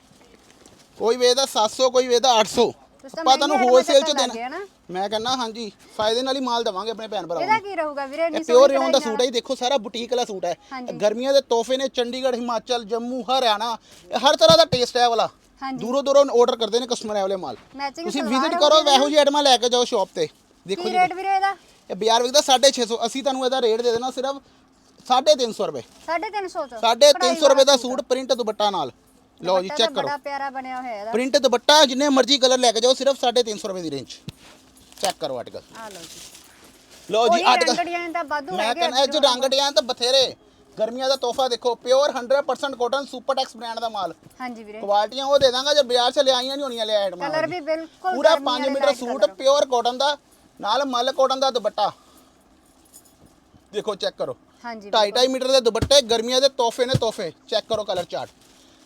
A: ਕੋਈ ਵੇਚਦਾ 700 ਕੋਈ ਵੇਚਦਾ 800
B: ਤੁਸੀਂ ਤਾਂ
A: ਆਪਾਂ ਤੁਹਾਨੂੰ ਹੋਲਸੇਲ 'ਚ ਦੇਣਾ। ਮੈਂ ਕਹਿੰਦਾ ਹਾਂਜੀ ਫਾਇਦੇ ਨਾਲ ਹੀ ਮਾਲ ਦੇਵਾਂਗੇ ਆਪਣੇ ਭੈਣ ਭਰਾਵਾਂ
B: ਇਹਦਾ
A: ਨੂੰ।
B: ਕੀ ਰਹੂਗਾ ਵੀਰੇ?
A: ਇਹ
B: ਇੰਨੀ
A: ਪਿਓਰ
B: ਸੋਹਣੀ
A: ਰਿਓਨ ਦਾ ਸੂਟ ਹੈ ਜੀ ਦੇਖੋ ਸਾਰਾ ਬੁਟੀਕ ਵਾਲਾ ਸੂਟ ਹੈ।
B: ਹਾਂਜੀ।
A: ਗਰਮੀਆਂ ਦੇ ਤੋਹਫੇ ਨੇ ਚੰਡੀਗੜ੍ਹ ਹਿਮਾਚਲ ਜੰਮੂ ਹਰਿਆਣਾ ਇਹ ਹਰ ਤਰ੍ਹਾਂ ਦਾ ਟੇਸਟ ਹੈ ਇਹ ਵਾਲਾ।
B: ਹਾਂਜੀ।
A: ਦੂਰੋਂ ਦੂਰੋਂ ਆਰਡਰ ਕਰਦੇ ਨੇ ਕਸਟਮਰ ਇਹ ਵਾਲੇ ਮਾਲ।
B: ਮੈਚਿੰਗ
A: ਤੁਸੀਂ ਵਿਜ਼ਿਟ ਕਰੋ। ਇਹੋ ਜਿਹੀ ਆਈਟਮਾਂ ਲੈ ਕੇ ਜਾਓ ਸ਼ਾਪ ਤੇ। ਦੇਖੋ
B: ਕੀ
A: ਜੀ।
B: ਰੇਟ ਵੀਰੇ ਇਹਦਾ?
A: ਇਹ ਬਾਜ਼ਾਰ ਵਿਕਦਾ 650 ਅਸੀਂ ਤੁਹਾਨੂੰ ਇਹਦਾ ਰੇਟ ਦੇ ਦੇਣਾ ਸਿਰਫ 350 ਰੁਪਏ।
B: 350 ਚ?
A: 350 ਰੁਪਏ ਦਾ ਸੂਟ ਪ੍ਰਿੰਟ ਦੁਪੱਟਾ ਨਾਲ। ਲਓ ਜੀ
B: ਦੁਪੱਟਾ
A: ਚੈੱਕ
B: ਤਾਂ
A: ਕਰੋ।
B: ਬੜਾ ਪਿਆਰਾ ਬਣਿਆ ਹੋਇਆ ਇਹਦਾ।
A: ਪ੍ਰਿੰਟ ਦੁਪੱਟਾ ਜਿੰਨੇ ਮਰਜ਼ੀ ਕਲਰ ਲੈ ਕੇ ਜਾਓ ਸਿਰਫ 350 ਰੁਪਏ ਦੀ ਰੇਂਜ ਚੈੱਕ ਕਰੋ ਆਰਟੀਕਲ
B: ਆ ਲਓ ਜੀ।
A: ਲਓ ਜੀ ਆਰਟੀਕਲ
B: ਡਿਜ਼ਾਈਨ ਤਾਂ ਬਾਦੂ
A: ਮੈਂ
B: ਹੈਗੇ
A: ਕਹਿੰਦਾ ਇਹ 'ਚ ਰੰਗ ਡਿਜ਼ਾਈਨ ਤਾਂ ਬਥੇਰੇ। ਗਰਮੀਆਂ ਦਾ ਤੋਹਫਾ ਦੇਖੋ ਪਿਓਰ 100% ਕਾਟਨ ਸੁਪਰਟੈਕਸ ਬ੍ਰਾਂਡ ਦਾ ਮਾਲ।
B: ਹਾਂਜੀ ਵੀਰੇ।
A: ਕੁਆਲਟੀਆਂ ਉਹ ਦੇ ਦਾਂਗਾ ਜੇ ਬਾਜ਼ਾਰ 'ਚ ਲਿਆਈਆਂ ਨਹੀਂ ਹੋਣੀਆਂ ਲਿਆ ਆਈਟਮਾਂ
B: ਕਲਰ ਵੀ ਬਿਲਕੁਲ
A: ਪੂਰਾ
B: ਗਰਮੀ
A: 5
B: ਵਾਲੇ
A: ਮੀਟਰ ਸੂਟ। ਪਿਓਰ ਕਾਟਨ ਦਾ ਨਾਲ ਮਲ ਕਾਟਨ ਦਾ ਦੁਪੱਟਾ। ਦੇਖੋ ਚੈੱਕ ਕਰੋ।
B: ਹਾਂਜੀ
A: 2.5 ਮੀਟਰ ਦੇ ਦੁਪੱਟੇ ਗਰਮੀਆਂ ਦੇ ਤੋਹਫੇ ਨੇ ਤੋਹਫੇ। ਚੈੱਕ ਕਰੋ ਕਲਰ ਚਾਰਟ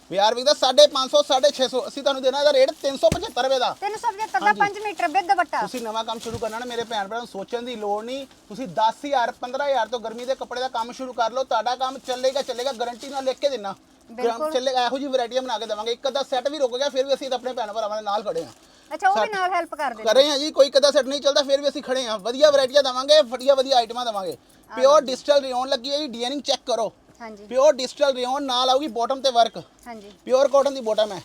A: ਬਿਹਾਰ ਵਿਕਦਾ 550 650 ਅਸੀਂ ਤੁਹਾਨੂੰ ਦੇਣਾ ਇਹਦਾ ਰੇਟ 375 ਰੁਪਏ ਦਾ।
B: 375 ਦਾ 5 ਮੀਟਰ ਵਿਦ ਦੁਪੱਟਾ
A: ਤੁਸੀਂ ਨਵਾਂ ਕੰਮ ਸ਼ੁਰੂ ਕਰਨਾ ਨਾ ਮੇਰੇ ਭੈਣ ਭਰਾ ਨੂੰ ਸੋਚਣ ਦੀ ਲੋੜ ਨਹੀਂ। ਤੁਸੀਂ 10000 15000 ਤੋਂ ਗਰਮੀ ਦੇ ਕੱਪੜੇ ਦਾ ਕੰਮ ਸ਼ੁਰੂ ਕਰ ਲਓ। ਤੁਹਾਡਾ ਕੰਮ ਚੱਲੇਗਾ ਚੱਲੇਗਾ। ਗਾਰੰਟੀ ਨਾਲ ਲਿਖ ਕੇ ਦੇਣਾ
B: ਬਿਲਕੁਲ।
A: ਚੱਲੇਗਾ ਇਹੋ ਜਿਹੀ ਵੈਰਾਈਟੀਆਂ ਬਣਾ ਕੇ ਦੇਵਾਂਗੇ। ਇੱਕ ਅੱਧਾ ਸੈੱਟ ਵੀ ਰੁਕ ਗਿਆ ਫਿਰ ਵੀ ਅਸੀਂ ਆਪਣੇ ਭੈਣ ਭਰਾਵਾਂ ਦੇ ਨਾਲ ਖੜੇ ਹਾਂ।
B: ਅੱਛਾ ਉਹ ਵੀ ਨਾਲ ਹੈਲਪ ਕਰ ਦੇ
A: ਕਰ ਹਾਂ ਜੀ ਕੋਈ ਕਦਾ ਸੈੱਟ ਨਹੀਂ ਚੱਲਦਾ ਫਿਰ ਵੀ ਅਸੀਂ ਖੜੇ ਹਾਂ। ਵਧੀਆ ਵੈਰਾਈਟੀਆਂ ਦੇਵਾਂਗੇ ਵਧੀਆ ਵਧੀਆ ਆਈਟਮਾਂ ਦੇਵਾਂਗੇ। ਪਿਓਰ ਡਿਜੀਟਲ ਰਿਓਨ ਲੱਗੀ ਹੈ ਜੀ ਡਿਜ਼ਾਈਨਿੰਗ ਚੈੱਕ ਕਰੋ।
B: ਹਾਂਜੀ।
A: ਪਿਓਰ ਡਿਜੀਟਲ ਰਿਓਨ ਨਾਲ ਆਊਗੀ ਬਾਟਮ ਤੇ ਵਰਕ
B: ਹਾਂਜੀ।
A: ਪਿਓਰ ਕਾਟਨ ਦੀ ਬਾਟਮ ਹੈ।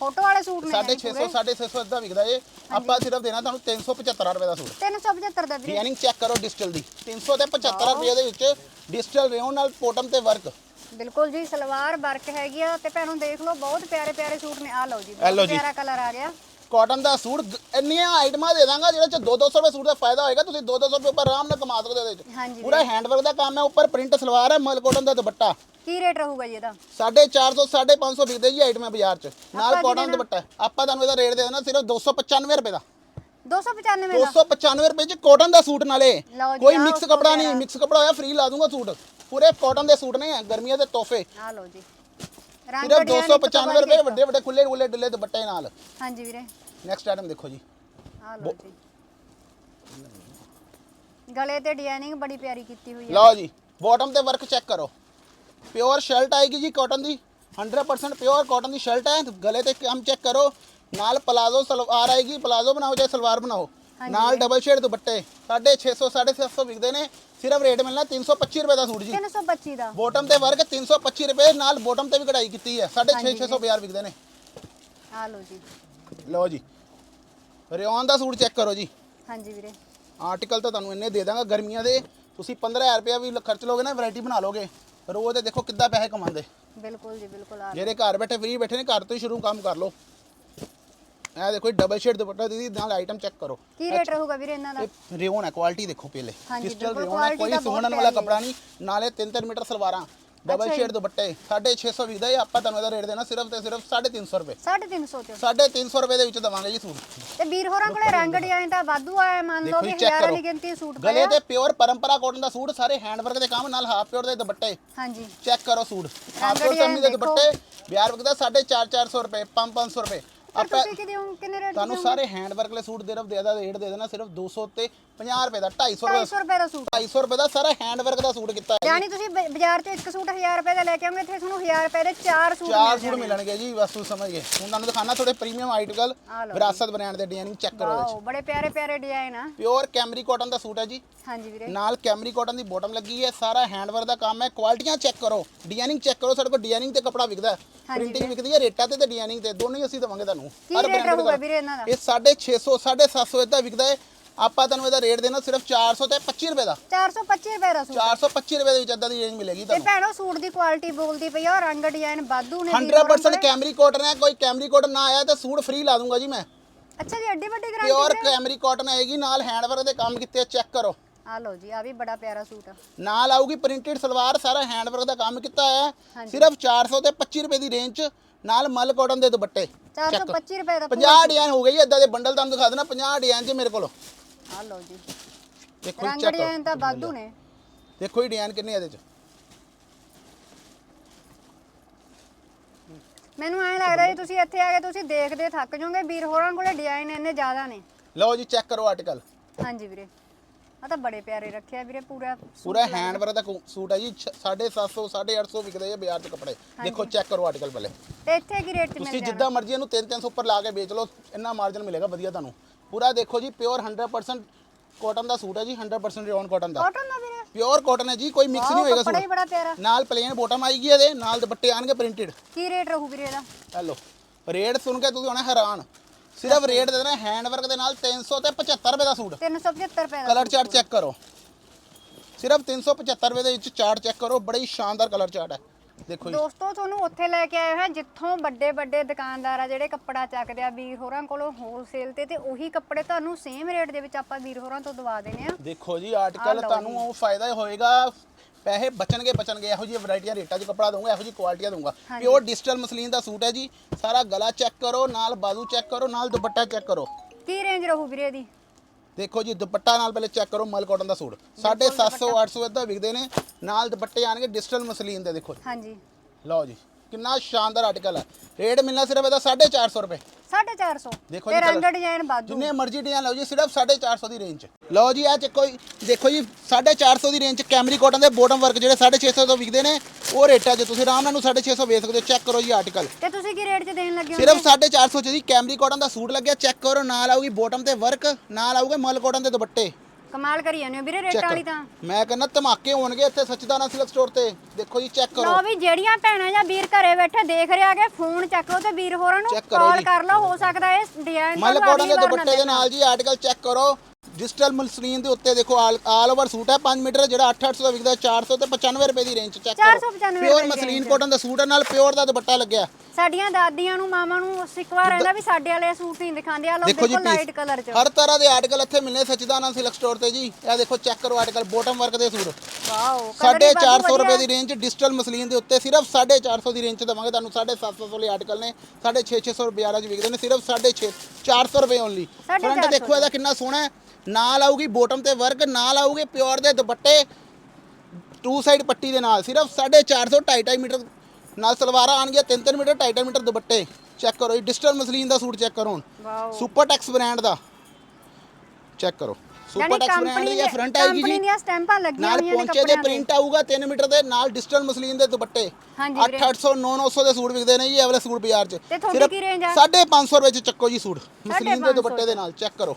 B: ਫੋਟੋ ਵਾਲੇ ਸੂਟ ਨੇ
A: 650 650 ਇਦਾਂ ਵਿਕਦਾ ਏ ਆਪਾਂ ਸਿਰਫ ਦੇਣਾ ਤੁਹਾਨੂੰ 375 ਰੁਪਏ ਦਾ ਸੂਟ।
B: 375 ਦਾ ਵੀਰੇ।
A: ਡਿਜ਼ਾਈਨਿੰਗ ਚੈੱਕ ਕਰੋ ਡਿਜੀਟਲ ਦੀ। 300 ਤੇ 75 ਰੁਪਏ ਦੇ ਵਿੱਚ ਡਿਜੀਟਲ ਰਿਓਨ ਨਾਲ ਬਾਟਮ ਤੇ ਵਰਕ
B: ਬਿਲਕੁਲ ਜੀ ਸਲਵਾਰ ਵਰਕ ਹੈਗੀ ਆ। ਤੇ ਭੈਣੋਂ ਦੇਖ ਲਓ ਬਹੁਤ ਪਿਆਰੇ ਪਿਆਰੇ ਸੂਟ ਨੇ। ਆ ਲਓ ਜੀ ਬਹੁਤ
A: ਜੀ।
B: ਪਿਆਰਾ ਕਲਰ ਆ ਗਿਆ।
A: ਕਾਟਨ ਦਾ ਸੂਟ ਗ- ਇੰਨੀਆਂ ਆਈਟਮਾਂ ਦੇ ਦਾਂਗਾ ਜਿਹੜੇ ਚ 2-200 ਰੁਪਏ ਸੂਟ ਦਾ ਫਾਇਦਾ ਹੋਏਗਾ ਤੁਸੀਂ 2-200 ਰੁਪਏ ਉੱਪਰ ਆਰਾਮ ਨਾਲ ਕਮਾ ਸਕਦੇ ਹੋ ਇਹਦੇ ਚ।
B: ਹਾਂਜੀ
A: ਪੂਰਾ ਹੈਂਡਵਰਕ ਦਾ ਕੰਮ ਹੈ ਉੱਪਰ ਪ੍ਰਿੰਟ ਸਲਵਾਰ ਹੈ ਮਲ ਕਾਟਨ ਦਾ ਦੁਪੱਟਾ।
B: ਕੀ ਰੇਟ ਰਹੂਗਾ ਜੀ ਇਹਦਾ?
A: 450 550 ਵਿਕਦੇ ਜੀ ਆਈਟਮਾਂ ਬਾਜ਼ਾਰ ਚ। ਨਾਲ
B: ਆਪਾਂ ਕੀ
A: ਕਾਟਨ ਦੁਪੱਟਾ ਹੈ। ਆਪਾਂ ਤੁਹਾਨੂੰ ਇਹਦਾ ਰੇਟ ਦੇ ਦੇਣਾ ਸਿਰਫ 295 ਰੁਪਏ ਦਾ।
B: 295 ਦਾ?
A: 295 ਰੁਪਏ ਚ ਕਾਟਨ ਦਾ ਸੂਟ ਨਾਲੇ।
B: ਲਓ ਜੀ,
A: ਕੋਈ
B: ਆਹ
A: ਮਿਕਸ
B: ਉੱਤੋਂ
A: ਕਪੜਾ ਨਹੀਂ। ਮਿਕਸ ਕਪੜਾ ਹੋਇਆ ਫ੍ਰੀ ਲਾ ਦੂੰਗਾ ਸੂਟ। ਪੂਰੇ ਕਾਟਨ ਦੇ ਸੂਟ ਨੇ ਗਰਮੀਆਂ ਦੇ ਤੋਹਫੇ।
B: ਆ ਲਓ ਜੀ।
A: ਸਿਰਫ
B: ਡਿਜ਼ਾਈਨ
A: 295 ਰੁਪਏ ਵੱਡੇ ਵੱਡੇ ਖੁੱਲੇ ਖੁੱਲੇ ਡੁੱਲੇ ਦੁਪੱਟੇ ਨਾਲ।
B: ਹਾਂਜੀ ਵੀਰੇ।
A: ਨੈਕਸਟ ਆਈਟਮ ਦੇਖੋ ਜੀ।
B: ਆ ਲਓ ਜੀ। ਗਲੇ ਤੇ ਡਿਜ਼ਾਈਨਿੰਗ ਬੜੀ ਪਿਆਰੀ ਕੀਤੀ ਹੋਈ ਹੈ।
A: ਲਓ ਜੀ ਬਾਟਮ ਤੇ ਵਰਕ ਚੈੱਕ ਕਰੋ। ਪਿਓਰ ਸ਼ਰਟ ਆਏਗੀ ਜੀ ਕਾਟਨ ਦੀ। 100% ਪਿਓਰ ਕਾਟਨ ਦੀ ਸ਼ਰਟ ਹੈ। ਗਲੇ ਤੇ ਕੰਮ ਚੈੱਕ ਕਰੋ। ਨਾਲ ਪਲਾਜ਼ੋ ਸਲਵਾਰ ਆਏਗੀ। ਪਲਾਜ਼ੋ ਬਣਾਓ ਚਾਹੇ ਸਲਵਾਰ ਬਣਾਓ। ਨਾਲ ਡਬਲ ਸ਼ੇਡ ਦੁਪੱਟੇ। 650 750 ਵਿਕਦੇ ਨੇ। ਸਿਰਫ ਰੇਟ ਮਿਲਣਾ 325 ਰੁਪਏ ਦਾ ਸੂਟ ਜੀ।
B: 325 ਦਾ।
A: ਬਾਟਮ ਤੇ ਵਰਕ 325 ਰੁਪਏ ਨਾਲ ਬਾਟਮ ਤੇ ਵੀ ਕਢਾਈ ਕੀਤੀ ਹੈ। 650 600 ਬਾਜ਼ਾਰ ਵਿਕਦੇ ਨੇ।
B: ਆ ਲਓ ਜੀ।
A: ਲਓ ਜੀ। ਰਿਓਨ ਦਾ ਸੂਟ ਚੈੱਕ ਕਰੋ ਜੀ।
B: ਹਾਂਜੀ ਵੀਰੇ।
A: ਆਰਟੀਕਲ ਤਾਂ ਤੁਹਾਨੂੰ ਇੰਨੇ ਦੇ ਦਾਂਗਾ ਗਰਮੀਆਂ ਦੇ। ਤੁਸੀਂ 15000 ਰੁਪਇਆ ਵੀ ਖਰਚ ਲੋਗੇ ਨਾ ਵੈਰਾਈਟੀ ਬਣਾ ਲੋਗੇ ਰੋਜ਼ ਦੇਖੋ ਕਿੱਦਾਂ ਪੈਸੇ ਕਮਾਉਂਦੇ।
B: ਬਿਲਕੁਲ ਜੀ ਬਿਲਕੁਲ
A: ਜਿਹੜੇ ਘਰ ਬੈਠੇ ਫ੍ਰੀ ਬੈਠੇ ਨੇ ਘਰ ਤੋਂ ਹੀ ਸ਼ੁਰੂ ਕੰਮ ਕਰ ਲਓ। ਇਹ ਦੇਖੋ ਡਬਲ ਸ਼ੇਡ ਦੁਪੱਟਾ ਦੀਦੀ ਨਾਲ ਆਈਟਮ ਚੈੱਕ ਕਰੋ।
B: ਕੀ ਰੇਟ ਰਹੂਗਾ ਵੀਰੇ ਇਹਨਾਂ ਦਾ?
A: ਰਿਓਨ ਹੈ ਕੁਆਲਿਟੀ ਦੇਖੋ ਪਹਿਲੇ। ਕ੍ਰਿਸਟਲ ਰਿਓਨ ਹੈ ਕੋਈ ਸੁਣਨ ਵਾਲਾ। ਕਪੜਾ ਨਹੀਂ। ਨਾਲੇ 3-3 ਮੀਟਰ ਸਲਵਾਰਾਂ ਡਬਲ ਸ਼ੇਡ ਦੁਪੱਟੇ 650 ਵਿਕਦਾ ਇਹ ਆਪਾਂ ਤੁਹਾਨੂੰ ਇਹਦਾ ਰੇਟ ਦੇਣਾ ਸਿਰਫ ਤੇ ਸਿਰਫ 350 ਰੁਪਏ।
B: 350 ਤੇ
A: 350 ਰੁਪਏ ਦੇ ਵਿੱਚ ਦਵਾਂਗੇ ਜੀ ਸੂਟ।
B: ਤੇ ਵੀਰ ਹੋਰਾਂ ਕੋਲੇ ਰੰਗ ਡਿਜ਼ਾਈਨ ਤਾਂ ਵਾਧੂ ਆਇਆ ਮੰਨ ਲਓ
A: ਚੈੱਕ
B: ਹਜ਼ਾਰਾਂ ਦੀ ਗਿਣਤੀ ਸੂਟ
A: ਗਲੇ ਤੇ ਪਿਓਰ ਪਰੰਪਰਾ ਕਾਟਨ ਦਾ ਸੂਟ ਸਾਰੇ ਹੈਂਡਵਰਕ ਦੇ ਕੰਮ ਨਾਲ ਹਾਫ ਪਿਓਰ ਦੇ ਦੁਪੱਟੇ।
B: ਹਾਂਜੀ।
A: ਚੈੱਕ ਕਰੋ ਸੂਟ।
B: design
A: ਸਮੀ ਦੇ। ਦੁਪੱਟੇ ਬਿਹਾਰ ਵਕਦਾ 450 400 ਰੁਪਏ 5 500 ਰੁਪਏ। ਆਪਾਂ
B: ਤੁਸੀਂ ਹੋ ਕਿੰਨੇ ਰੇਟ
A: ਤੁਹਾਨੂੰ ਸਾਰੇ ਹੈਂਡਵਰਕ ਵਾਲੇ ਸੂਟ ਦੇ ਦੇ ਦਾ ਰੇਟ ਦੇ ਦੇਣਾ ਸਿਰਫ 200 ਤੇ 50 ਰੁਪਏ ਦਾ 250 ਰੁਪਏ
B: 250 ਰੁਪਏ ਦਾ ਸੂਟ।
A: 250 ਰੁਪਏ ਦਾ ਸਾਰਾ ਹੈਂਡਵਰਕ ਦਾ ਸੂਟ ਕੀਤਾ ਹੈ
B: ਯਾਨੀ ਤੁਸੀਂ ਬ- ਬਾਜ਼ਾਰ 'ਚ ਇੱਕ ਸੂਟ 1000 ਰੁਪਏ ਦਾ ਲੈ ਕੇ ਆਉਂਗੇ ਇੱਥੇ ਤੁਹਾਨੂੰ 1000 ਰੁਪਏ ਦੇ ਚਾਰ ਸੂਟ
A: ਚਾਰ
B: ਮਿਲ
A: ਸੂਟ
B: ਜਾਣਗੇ।
A: ਮਿਲਣਗੇ ਜੀ ਬਸ ਤੁਸੀਂ ਸਮਝ ਗਏ। ਹੁਣ ਤੁਹਾਨੂੰ ਦਿਖਾਣਾ ਥੋੜੇ ਪ੍ਰੀਮੀਅਮ ਆਰਟੀਕਲ
B: ਆਹ ਲਓ
A: ਵਿਰਾਸਤ ਬ੍ਰਾਂਡ ਦੇ ਡਿਜ਼ਾਈਨਿੰਗ ਚੈੱਕ ਕਰੋ ਇਹਦੇ
B: ਵਾਓ ਬੜੇ ਪਿਆਰੇ ਪਿਆਰੇ ਡਿਜ਼ਾਈਨ ਆ।
A: ਚ ਪਿਓਰ ਕੈਮਰੀ ਕਾਟਨ ਦਾ ਸੂਟ ਹੈ ਜੀ।
B: ਹਾਂਜੀ ਵੀਰੇ।
A: ਨਾਲ ਕੈਮਰੀ ਕਾਟਨ ਦੀ ਬੋਟਮ ਲੱਗੀ ਹੈ ਸਾਰਾ ਹੈਂਡਵਰਕ ਦਾ ਕੰਮ ਹੈ ਕੁਆਲਿਟੀਆਂ ਚੈੱਕ ਕਰੋ। ਡਿਜ਼ਾਈਨਿੰਗ ਚੈੱਕ ਕਰੋ ਸਾਡੇ ਕੋਲ ਡਿਜ਼ਾਈਨਿੰਗ ਤੇ ਕਪੜਾ ਵਿਕਦਾ ਹੈ। ਪ੍ਰਿੰਟਿੰਗ ਵਿਕਦੀ ਹੈ ਰੇਟਾਂ ਤੇ ਤੇ ਡਿਜ਼ਾਈਨਿੰਗ ਤੇ ਦੋਨੋਂ ਹੀ ਅਸੀਂ ਦਵਾਂਗੇ ਤੁਹਾਨੂੰ।
B: ਕੀ
A: ਹਰ
B: ਰੇਟ
A: brand ਦੇ
B: ਰਹੂਗਾ। ਵੀਰੇ ਇਹਨਾਂ ਦਾ?
A: ਇਹ 650 750 ਇਦਾਂ ਵਿਕਦਾ ਹੈ। ਆਪਾਂ ਤੁਹਾਨੂੰ ਇਹਦਾ ਰੇਟ ਦੇਣਾ ਸਿਰਫ 400 ਤੇ 25 ਰੁਪਏ ਦਾ।
B: 425 ਰੁਪਏ ਦਾ ਸੂਟ।
A: 425 ਰੁਪਏ ਦੇ ਵਿੱਚ ਇਦਾਂ ਦੀ ਰੇਂਜ ਮਿਲੇਗੀ
B: ਤੇ
A: ਤੁਹਾਨੂੰ।
B: ਭੈਣੋ ਸੂਟ ਦੀ ਕੁਆਲਿਟੀ ਬੋਲਦੀ ਪਈ ਆ ਉਹ ਰੰਗ ਡਿਜ਼ਾਈਨ ਵਾਧੂ ਨੇ ਵੀਰ ਹੋਰਾਂ
A: 100% ਕੈਮਰੀ ਕਾਟਨ ਹੈ। ਕੋਈ ਕੈਮਰੀ ਕਾਟਨ ਨਾ ਆਇਆ ਤਾਂ ਸੂਟ ਫ੍ਰੀ ਲਾ ਦੂੰਗਾ ਜੀ ਮੈਂ।
B: ਅੱਛਾ ਜੀ ਐਡੀ ਵੱਡੀ
A: ਪਿਓਰ
B: ਗਾਰੰਟੀ
A: ਕੈਮਰੀ ਕਾਟਨ ਆਏਗੀ ਨਾਲ ਹੈਂਡਵਰਕ ਦੇ ਕੰਮ ਕੀਤੇ ਚੈੱਕ ਕਰੋ।
B: ਆ ਲਓ ਜੀ ਆ ਵੀ ਬੜਾ ਪਿਆਰਾ ਸੂਟ ਆ।
A: ਨਾਲ ਆਊਗੀ ਪ੍ਰਿੰਟਡ ਸਲਵਾਰ ਸਾਰਾ ਹੈਂਡਵਰਕ ਦਾ ਕੰਮ ਕੀਤਾ ਹੈ। ਸਿਰਫ 400 ਤੇ 25 ਰੁਪਏ ਦੀ ਰੇਂਜ ਚ ਨਾਲ ਮਲ ਕਾਟਨ ਦੇ ਦੁਪੱਟੇ।
B: 425 ਰੁਪਏ ਦਾ
A: 50 ਡਿਜ਼ਾਈਨ ਹੋ ਗਈ ਇਦਾਂ ਦੇ ਬੰਡਲ ਤੁਹਾਨੂੰ ਦਿਖਾ ਦੇਣਾ 50 ਡਿਜ਼ਾਈਨ ਜੀ ਮੇਰੇ ਕੋਲ।
B: ਆ ਲਓ ਜੀ।
A: ਦੇਖੋ
B: ਰੰਗ
A: ਚੈੱਕ।
B: ਡਿਜ਼ਾਈਨ ਤਾਂ ਵਾਧੂ ਨੇ।
A: ਦੇਖੋ ਹੀ ਡਿਜ਼ਾਈਨ ਕਿੰਨੇ ਇਹਦੇ ਚ।
B: ਮੈਨੂੰ ਐਂ ਲੱਗਦਾ ਜੀ ਤੁਸੀਂ ਇੱਥੇ ਆ ਕੇ ਤੁਸੀਂ ਦੇਖਦੇ ਥੱਕ ਜਾਓਗੇ ਵੀਰ ਹੋਰਾਂ ਕੋਲੇ ਡਿਜ਼ਾਈਨ ਇੰਨੇ ਜ਼ਿਆਦਾ ਨੇ।
A: ਲਓ ਜੀ ਚੈੱਕ ਕਰੋ ਆਰਟੀਕਲ
B: ਹਾਂਜੀ ਵੀਰੇ। ਆ ਤਾਂ ਬੜੇ ਪਿਆਰੇ ਰੱਖਿਆ ਵੀਰੇ ਪੂਰਾ
A: ਪੂਰਾ ਹੈਂਡਵਰਕ ਦਾ ਕੋ- ਸੂਟ ਹੈ ਜੀ 750 850 ਵਿਕਦੇ ਆ ਬਾਜ਼ਾਰ 'ਚ ਕੱਪੜੇ। ਦੇਖੋ ਚੈੱਕ ਕਰੋ ਆਰਟੀਕਲ ਪਹਿਲੇ।
B: ਤੇ ਇੱਥੇ ਕੀ ਰੇਟ 'ਚ ਮਿਲ
A: ਤੁਸੀਂ
B: ਜਾਣਾ?
A: ਜਿੱਦਾਂ ਮਰਜ਼ੀ ਇਹਨੂੰ 3-300 ਉੱਪਰ ਲਾ ਕੇ ਵੇਚ ਲਓ ਇੰਨਾ ਮਾਰਜਨ ਮਿਲੇਗਾ ਵਧੀਆ ਤੁਹਾਨੂੰ। ਪੂਰਾ ਦੇਖੋ ਜੀ ਪਿਓਰ 100% ਕਾਟਨ ਦਾ ਸੂਟ ਹੈ ਜੀ 100% ਰਿਓਨ ਕਾਟਨ ਦਾ।
B: ਕਾਟਨ ਦਾ ਵੀਰੇ?
A: ਪਿਓਰ ਕਾਟਨ ਹੈ ਜੀ ਕੋਈ ਮਿਕਸ ਨਹੀਂ ਹੋਏਗਾ
B: ਕੱਪੜਾ ਹੀ
A: ਸੂਟ।
B: ਬੜਾ ਪਿਆਰਾ।
A: ਨਾਲ ਪਲੇਨ ਬੋਟਮ ਆਏਗੀ ਇਹਦੇ ਨਾਲ ਦੁਪੱਟੇ ਆਣਗੇ ਪ੍ਰਿੰਟਡ
B: ਕੀ ਰੇਟ ਰਹੂ ਵੀਰੇ ਇਹਦਾ?
A: ਹੈਲੋ ਰੇਟ ਸੁਣ ਕੇ ਤੁਸੀਂ ਹੋਣਾ ਹੈਰਾਨ। ਸਿਰਫ ਰੇਟ ਦੇ ਦੇਣਾ ਹੈਂਡਵਰਕ ਦੇ ਨਾਲ 300 ਤੇ 75 ਰੁਪਏ ਦਾ ਸੂਟ।
B: 375 ਰੁਪਏ ਦਾ
A: ਕਲਰ ਚਾਰਟ ਚੈੱਕ ਕਰੋ। ਸਿਰਫ 375 ਰੁਪਏ ਦੇ ਵਿੱਚ ਚਾਰਟ ਚੈੱਕ ਕਰੋ ਬੜਾ ਹੀ ਸ਼ਾਨਦਾਰ ਕਲਰ ਚਾਰਟ ਹੈ। ਦੇਖੋ ਜੀ।
B: ਦੋਸਤੋ ਤੁਹਾਨੂੰ ਉੱਥੇ ਲੈ ਕੇ ਆਏ ਹਾਂ ਜਿੱਥੋਂ ਵੱਡੇ ਵੱਡੇ ਦੁਕਾਨਦਾਰ ਆ ਜਿਹੜੇ ਕੱਪੜਾ ਚੱਕਦੇ ਆ ਵੀਰ ਹੋਰਾਂ ਕੋਲੋਂ ਹੋਲਸੇਲ ਤੇ ਤੇ ਉਹੀ ਕੱਪੜੇ ਤੁਹਾਨੂੰ ਸੇਮ ਰੇਟ ਦੇ ਵਿੱਚ ਆਪਾਂ ਵੀਰ ਹੋਰਾਂ ਤੋਂ ਦਵਾ ਦੇਣੇ ਆ।
A: ਦੇਖੋ ਜੀ ਆਰਟੀਕਲ ਤੁਹਾਨੂੰ ਉਹ ਫਾਇਦਾ ਹੋਏਗਾ ਪੈਸੇ ਬਚਣਗੇ ਬਚਣਗੇ। ਇਹੋ ਜਿਹੀ ਵੈਰਾਈਟੀਆਂ ਰੇਟਾਂ 'ਚ ਕੱਪੜਾ ਦਊਂਗਾ ਇਹੋ ਜਿਹੀ ਕੁਆਲਿਟੀਆਂ ਦਊਂਗਾ। ਪਿਓਰ ਡਿਜੀਟਲ ਮਸਲੀਨ ਦਾ ਸੂਟ ਹੈ ਜੀ। ਸਾਰਾ ਗਲਾ ਚੈੱਕ ਕਰੋ ਨਾਲ ਬਾਜ਼ੂ ਚੈੱਕ ਕਰੋ ਨਾਲ ਦੁਪੱਟਾ ਚੈੱਕ ਕਰੋ।
B: ਕੀ ਰੇਂਜ ਰਹੂ ਵੀਰੇ ਇਹਦੀ?
A: ਦੇਖੋ ਜੀ ਦੁਪੱਟਾ ਨਾਲ ਪਹਿਲੇ ਚੈੱਕ ਕਰੋ ਮਲ ਕਾਟਨ ਦਾ ਸੂਟ। 750 800 ਇਦਾਂ ਵਿਕਦੇ ਨੇ। ਨਾਲ ਦੁਪੱਟੇ ਆਣਗੇ ਡਿਜੀਟਲ ਮਸਲੀਨ ਦੇ ਦੇਖੋ ਜੀ।
B: ਹਾਂਜੀ।
A: ਲਓ ਜੀ। ਕਿੰਨਾ ਸ਼ਾਨਦਾਰ ਆਰਟੀਕਲ ਹੈ। ਰੇਟ ਮਿਲਣਾ ਸਿਰਫ ਇਹਦਾ 450 ਰੁਪਏ।
B: 450
A: ਦੇਖੋ ਜੀ
B: ਰੰਗ। ਡਿਜ਼ਾਈਨ ਵਾਧੂ
A: ਜਿੰਨੇ ਮਰਜ਼ੀ ਡਿਜ਼ਾਈਨ ਲਓ ਜੀ ਸਿਰਫ 450 ਦੀ ਰੇਂਜ ਲਓ ਜੀ ਇਹ ਚ ਕੋਈ ਦੇਖੋ ਜੀ 450 ਦੀ ਰੇਂਜ ਕੈਮਰੀ ਕਾਟਨ ਦੇ ਬੋਟਮ ਵਰਕ ਜਿਹੜੇ 650 ਤੋਂ ਵਿਕਦੇ ਨੇ ਉਹ ਰੇਟਾਂ 'ਚ ਤੁਸੀਂ ਆਰਾਮ ਨਾਲ ਨੂੰ 650 ਵੇਚ ਸਕਦੇ ਹੋ। ਚੈੱਕ ਕਰੋ ਜੀ ਆਰਟੀਕਲ
B: ਤੇ ਤੁਸੀਂ ਕੀ ਰੇਟ 'ਚ ਦੇਣ ਲੱਗੇ ਹੋ
A: ਸਿਰਫ 450 ਚ ਜੀ ਕੈਮਰੀ ਕਾਟਨ ਦਾ ਸੂਟ ਲੱਗਿਆ। ਚੈੱਕ ਕਰੋ ਨਾਲ ਆਊਗੀ ਬੋਟਮ ਤੇ ਵਰਕ ਨਾਲ ਆਊਗੇ ਮਲ ਕਾਟਨ ਦੇ ਦੁਪੱਟੇ।
B: ਕਮਾਲ ਕਰੀ ਜਾਂਦੇ ਹੋ ਵੀਰੇ ਰੇਟਾਂ ਵਾਲੀ ਤਾਂ।
A: ਮੈਂ ਕਹਿੰਦਾ ਧਮਾਕੇ ਹੋਣਗੇ ਇੱਥੇ ਸੱਚਦਾਨਾ ਸਿਲਕ ਸਟੋਰ ਤੇ। ਦੇਖੋ ਜੀ ਚੈੱਕ ਕਰੋ।
B: ਲਓ ਵੀ ਜਿਹੜੀਆਂ ਭੈਣਾਂ ਜਾਂ ਵੀਰ ਘਰੇ ਬੈਠੇ ਦੇਖ ਰਿਹਾ ਕਿ ਫੋਨ ਚੱਕ ਤੇ ਵੀਰ ਹੋਰਾਂ ਨੂੰ
A: ਕਰੋ
B: ਕਾਲ
A: ਜੀ।
B: ਕਰ ਲਓ ਹੋ ਸਕਦਾ ਇਹ ਡਿਜ਼ਾਈਨ
A: ਮਲ ਕਾਟਨ ਦੇ ਦੁਪੱਟੇ ਦੇ ਨਾਲ ਜੀ ਆਰਟੀਕਲ ਚੈੱਕ ਕਰੋ। ਡਿਜੀਟਲ ਮਸਲੀਨ ਦੇ ਉੱਤੇ ਦੇਖੋ ਆਲ ਓਵਰ ਸੂਟ ਹੈ 5 ਮੀਟਰ ਜਿਹੜਾ 8-800 ਦਾ ਵਿਕਦਾ 400 ਤੇ 95 ਰੁਪਏ ਦੀ ਰੇਂਜ ਚ ਚੈੱਕ ਕਰੋ।
B: 495
A: ਪਿਓਰ
B: ਰੁਪਏ
A: ਮਸਲੀਨ। ਕੋਟਨ ਦਾ ਸੂਟ ਹੈ ਨਾਲ ਪਿਓਰ ਦਾ ਦੁਪੱਟਾ ਲੱਗਿਆ।
B: ਸਾਡੀਆਂ ਦਾਦੀਆਂ ਨੂੰ ਮਾਵਾਂ ਨੂੰ ਸਿਕਵਾ ਰਹਿੰਦਾ ਵੀ ਸਾਡੇ ਵਾਲੇ ਸੂਟ ਨਹੀਂ ਦਿਖਾਉਂਦੇ ਆ ਲੋ ਬਿਲਕੁਲ ਲਾਈਟ ਕਲਰ ਚ।
A: ਹਰ ਤਰ੍ਹਾਂ ਦੇ ਆਰਟੀਕਲ ਇੱਥੇ ਮਿਲਨੇ ਸਚਿਦਾਨੰਦ ਸਿਲਕ ਸਟੋਰ ਤੇ ਜੀ। ਇਹ ਦੇਖੋ ਚੈੱਕ ਕਰੋ ਆਰਟੀਕਲ ਬੋਟਮ ਵਰਕ ਦੇ ਸੂਟ।
B: ਵਾਓ
A: 450 ਰੁਪਏ ਦੀ ਰੇਂਜ ਡਿਜੀਟਲ ਮਸਲੀਨ ਦੇ ਉੱਤੇ ਸਿਰਫ 450 ਦੀ ਰੇਂਜ ਚ ਦਵਾਂਗੇ ਤੁਹਾਨੂੰ 750 ਵਾਲੇ ਆਰਟੀਕਲ ਨੇ 650 ਬਾਜ਼ਾਰਾਂ 'ਚ ਵਿਕਦੇ ਨੇ ਸਿਰਫ 650 400 ਰੁਪਏ ਓਨਲੀ ਫਰੰਟ ਦੇਖੋ ਇਹਦਾ ਕਿੰਨਾ ਸੋਹਣਾ ਹੈ। ਨਾਲ ਆਊਗੀ ਬੋਟਮ ਤੇ ਵਰਕ ਨਾਲ ਆਊਗੇ ਪਿਓਰ ਦੇ ਦੁਪੱਟੇ ਟੂ ਸਾਈਡ ਪੱਟੀ ਦੇ ਨਾਲ ਸਿਰਫ 450 2.5 ਮੀਟਰ ਨਾਲ ਸਲਵਾਰਾਂ ਆਣਗੀਆਂ 3-3 ਮੀਟਰ 2.5 ਮੀਟਰ ਦੁਪੱਟੇ ਚੈੱਕ ਕਰੋ ਇਹ ਡਿਜੀਟਲ ਮਸਲੀਨ ਦਾ ਸੂਟ ਚੈੱਕ ਕਰੋ ਹੁਣ। ਸੁਪਰ ਟੈਕਸ ਬ੍ਰਾਂਡ ਦਾ। ਚੈੱਕ ਕਰੋ। ਸੁਪਰ ਟੈਕਸ ਬ੍ਰਾਂਡ ਦੀ ਫਰੰਟ ਆਏਗੀ
B: ਕੰਪਨੀ
A: ਜੀ
B: ਦੀਆਂ ਸਟੈਂਪਾਂ ਲੱਗੀਆਂ
A: ਨਾਲ
B: ਹੋਈਆਂ ਨੇ
A: ਪੌਂਚੇ ਦੇ
B: ਕੱਪੜਿਆਂ
A: ਪ੍ਰਿੰਟ ਆਊਗਾ 3 ਮੀਟਰ ਦੇ ਨਾਲ ਡਿਜੀਟਲ ਮਸਲੀਨ ਦੇ ਦੁਪੱਟੇ।
B: ਹਾਂਜੀ ਵੀਰੇ।
A: 800 900 ਦੇ ਸੂਟ ਵਿਕਦੇ ਨੇ ਜੀ ਇਹ ਵਾਲੇ ਸੂਟ ਬਾਜ਼ਾਰ 'ਚ।
B: ਆ?
A: 550 ਰੁਪਏ 'ਚ ਚੱਕੋ ਜੀ ਸੂਟ ਮਸਲੀਨ ਦੇ
B: 550
A: ਦੁਪੱਟੇ ਦੇ ਨਾਲ ਚੈੱਕ ਕਰੋ।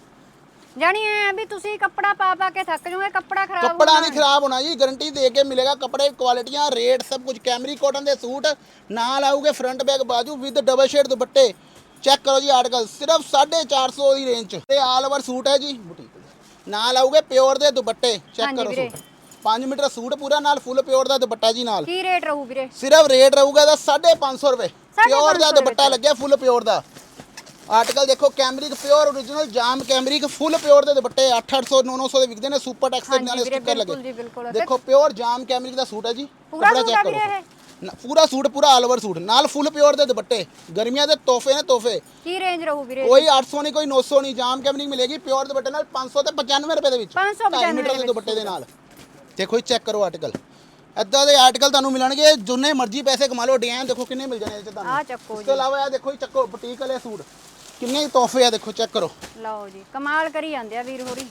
B: ਜਾਣੀ ਐ ਵੀ ਤੁਸੀਂ ਕੱਪੜਾ ਪਾ ਪਾ ਕੇ ਥੱਕ ਜਾਓਗੇ ਕੱਪੜਾ ਖਰਾਬ
A: ਕੱਪੜਾ ਨਹੀਂ ਖਰਾਬ ਹੋਣਾ ਜੀ ਗਾਰੰਟੀ ਦੇ ਕੇ ਮਿਲੇਗਾ ਕੱਪੜੇ ਕੁਆਲਿਟੀਆਂ ਰੇਟ ਸਭ ਕੁਝ ਕੈਮਰੀ ਕਾਟਨ ਦੇ ਸੂਟ ਨਾਲ ਆਊਗੇ ਫਰੰਟ ਬੈਕ ਬਾਜੂ ਵਿਦ ਡਬਲ ਸ਼ੇਡ ਦੁਪੱਟੇ। ਚੈੱਕ ਕਰੋ ਜੀ ਆਰਟੀਕਲ ਸਿਰਫ 450 ਦੀ ਰੇਂਜ 'ਚ ਤੇ ਆਲ ਓਵਰ ਸੂਟ ਹੈ ਜੀ ਬੁਟੀਕ। ਨਾਲ ਆਊਗੇ ਪਿਓਰ ਦੇ ਦੁਪੱਟੇ ਚੈੱਕ ਕਰੋ। ਸੂਟ। 5 ਮੀਟਰ ਸੂਟ ਪੂਰਾ ਨਾਲ ਫੁੱਲ ਪਿਓਰ ਦਾ ਦੁਪੱਟਾ ਜੀ ਨਾਲ।
B: ਕੀ ਰੇਟ ਰਹੂ ਵੀਰੇ?
A: ਸਿਰਫ ਰੇਟ ਰਹੂਗਾ ਦਾ 550 ਰੁਪਏ। ਪਿਓਰ ਦਾ ਦੁਪੱਟਾ ਲੱਗਿਆ ਫੁੱਲ ਪਿਓਰ ਦਾ। ਆਰਟੀਕਲ ਦੇਖੋ ਕੈਮਰਿਕ ਪਿਓਰ origignal ਜਾਮ ਕੈਮਰਿਕ ਫੁੱਲ ਪਿਓਰ ਦੇ ਦੁਪੱਟੇ 800 900 ਦੇ ਵਿਕਦੇ ਨੇ ਸੁਪਰ ਟੈਕਸ ਦੇ ਨਾਲੇ ਸਟicker ਲੱਗੇ। ਦੇਖੋ ਪਿਓਰ ਜਾਮ ਕੈਮਰਿਕ ਦਾ ਸੂਟ ਹੈ ਜੀ।
B: ਪੂਰਾ
A: ਕੱਪੜਾ
B: ਆ
A: ਕਰੋ।
B: ਇਹ?
A: ਪੂਰਾ ਸੂਟ ਪੂਰਾ ਆਲ ਓਵਰ ਸੂਟ। ਨਾਲ ਫੁੱਲ ਪਿਓਰ ਦੇ ਦੁਪੱਟੇ। ਗਰਮੀਆਂ ਦੇ ਤੋਹਫੇ ਨੇ ਤੋਹਫੇ।
B: ਕੀ ਰੇਂਜ ਰਹੂ ਵੀਰੇ?
A: ਕੋਈ 800 ਨਹੀਂ ਕੋਈ 900 ਨਹੀਂ ਜਾਮ ਕੈਮਰਿਕ ਮਿਲੇਗੀ ਪਿਓਰ ਦੁਪੱਟੇ ਨਾਲ 500 ਤੇ 95 ਰੁਪਏ ਦੇ ਵਿੱਚ।
B: 595
A: ਢਾਈ ਮੀਟਰ
B: ਦੇ
A: ਦੁਪੱਟੇ ਦੇ ਨਾਲ। ਦੇਖੋ ਜੀ ਚੈੱਕ ਕਰੋ ਆਰਟੀਕਲ ਐਦਾਂ ਦੇ ਆਰਟੀਕਲ ਤੁਹਾਨੂੰ ਮਿਲਣਗੇ ਜਿੰਨੇ ਮਰਜ਼ੀ ਪੈਸੇ ਕਮਾ ਲਓ ਡਿਜ਼ਾਈਨ ਦੇਖੋ ਕਿੰਨੇ ਮਿਲ ਜਾਣੇ ਇਹ 'ਚ ਤੁਹਾਨੂੰ।
B: ਆਹ ਚੱਕੋ
A: ਇਸ ਤੋਂ ਇਲਾਵਾ ਇਹ ਦੇਖੋ ਜੀ ਚੱਕੋ ਬੁਟੀਕ ਵਾਲੇ ਸੂਟ। ਕਿੰਨੇ ਤੋਹਫੇ ਆ ਦੇਖੋ ਚੈੱਕ ਕਰੋ।
B: ਲਓ ਜੀ ਕਮਾਲ ਕਰੀ ਜਾਂਦੇ ਆ ਵੀਰ ਹੋਰੀ।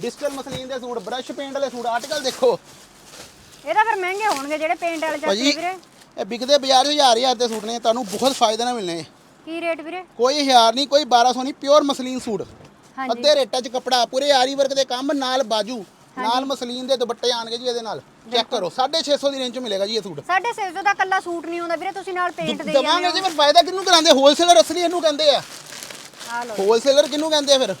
A: ਡਿਜੀਟਲ ਮਸਲੀਨ ਦੇ ਸੂਟ ਬ੍ਰਸ਼ ਪੇਂਟ ਵਾਲੇ ਸੂਟ ਆਰਟੀਕਲ ਦੇਖੋ।
B: ਇਹ ਤਾਂ ਫਿਰ ਮਹਿੰਗੇ ਹੋਣਗੇ ਜਿਹੜੇ ਪੇਂਟ ਵਾਲੇ
A: ਭਾਜੀ
B: ਵੀਰੇ।
A: ਇਹ ਵਿਕਦੇ ਬਾਜ਼ਾਰ 'ਚ ਹਜ਼ਾਰ ਹਜ਼ਾਰ ਦੇ ਸੂਟ ਨੇ ਤੁਹਾਨੂੰ ਬਹੁਤ ਫਾਇਦੇ ਨਾਲ ਮਿਲਣੇ।
B: ਕੀ ਰੇਟ ਵੀਰੇ?
A: ਕੋਈ ਹਜ਼ਾਰ ਨਹੀਂ ਕੋਈ 1200 ਨਹੀਂ ਪਿਓਰ ਮਸਲੀਨ ਸੂਟ।
B: ਹਾਂਜੀ।
A: ਅੱਧੇ ਰੇਟਾਂ 'ਚ ਕੱਪੜਾ ਪੂਰੇ ਆਰੀ ਵਰਕ ਦੇ ਕੰਮ ਨਾਲ ਬਾਜੂ। ਨਾਲ ਮਸਲੀਨ ਦੇ ਦੁਪੱਟੇ ਆਣਗੇ ਜੀ ਇਹਦੇ ਨਾਲ। ਚੈੱਕ ਕਰੋ 650 ਦੀ ਰੇਂਜ 'ਚ ਮਿਲੇਗਾ ਜੀ ਇਹ ਸੂਟ।
B: ਸਾਢੇ ਛੇ ਸੌ ਦਾ ਕੱਲਾ ਸੂਟ ਨਹੀਂ ਆਉਂਦਾ ਵੀਰੇ ਤੁਸੀਂ ਨਾਲ ਪੇਂਟ ਦੇ
A: ਦਵਾਂਗੇ ਜੀ ਫਿਰ ਫਾਇਦਾ ਕਿਹਨੂੰ ਕਰਾਉਂਦੇ? ਹੋਲਸੇਲਰ ਅਸਲੀ ਇਹਨੂੰ ਕਹਿੰਦੇ ਆ।
B: ਆ ਲਓ
A: ਹੋਲਸੇਲਰ ਕਿਹਨੂੰ ਕਹਿੰਦੇ ਆ ਫਿਰ?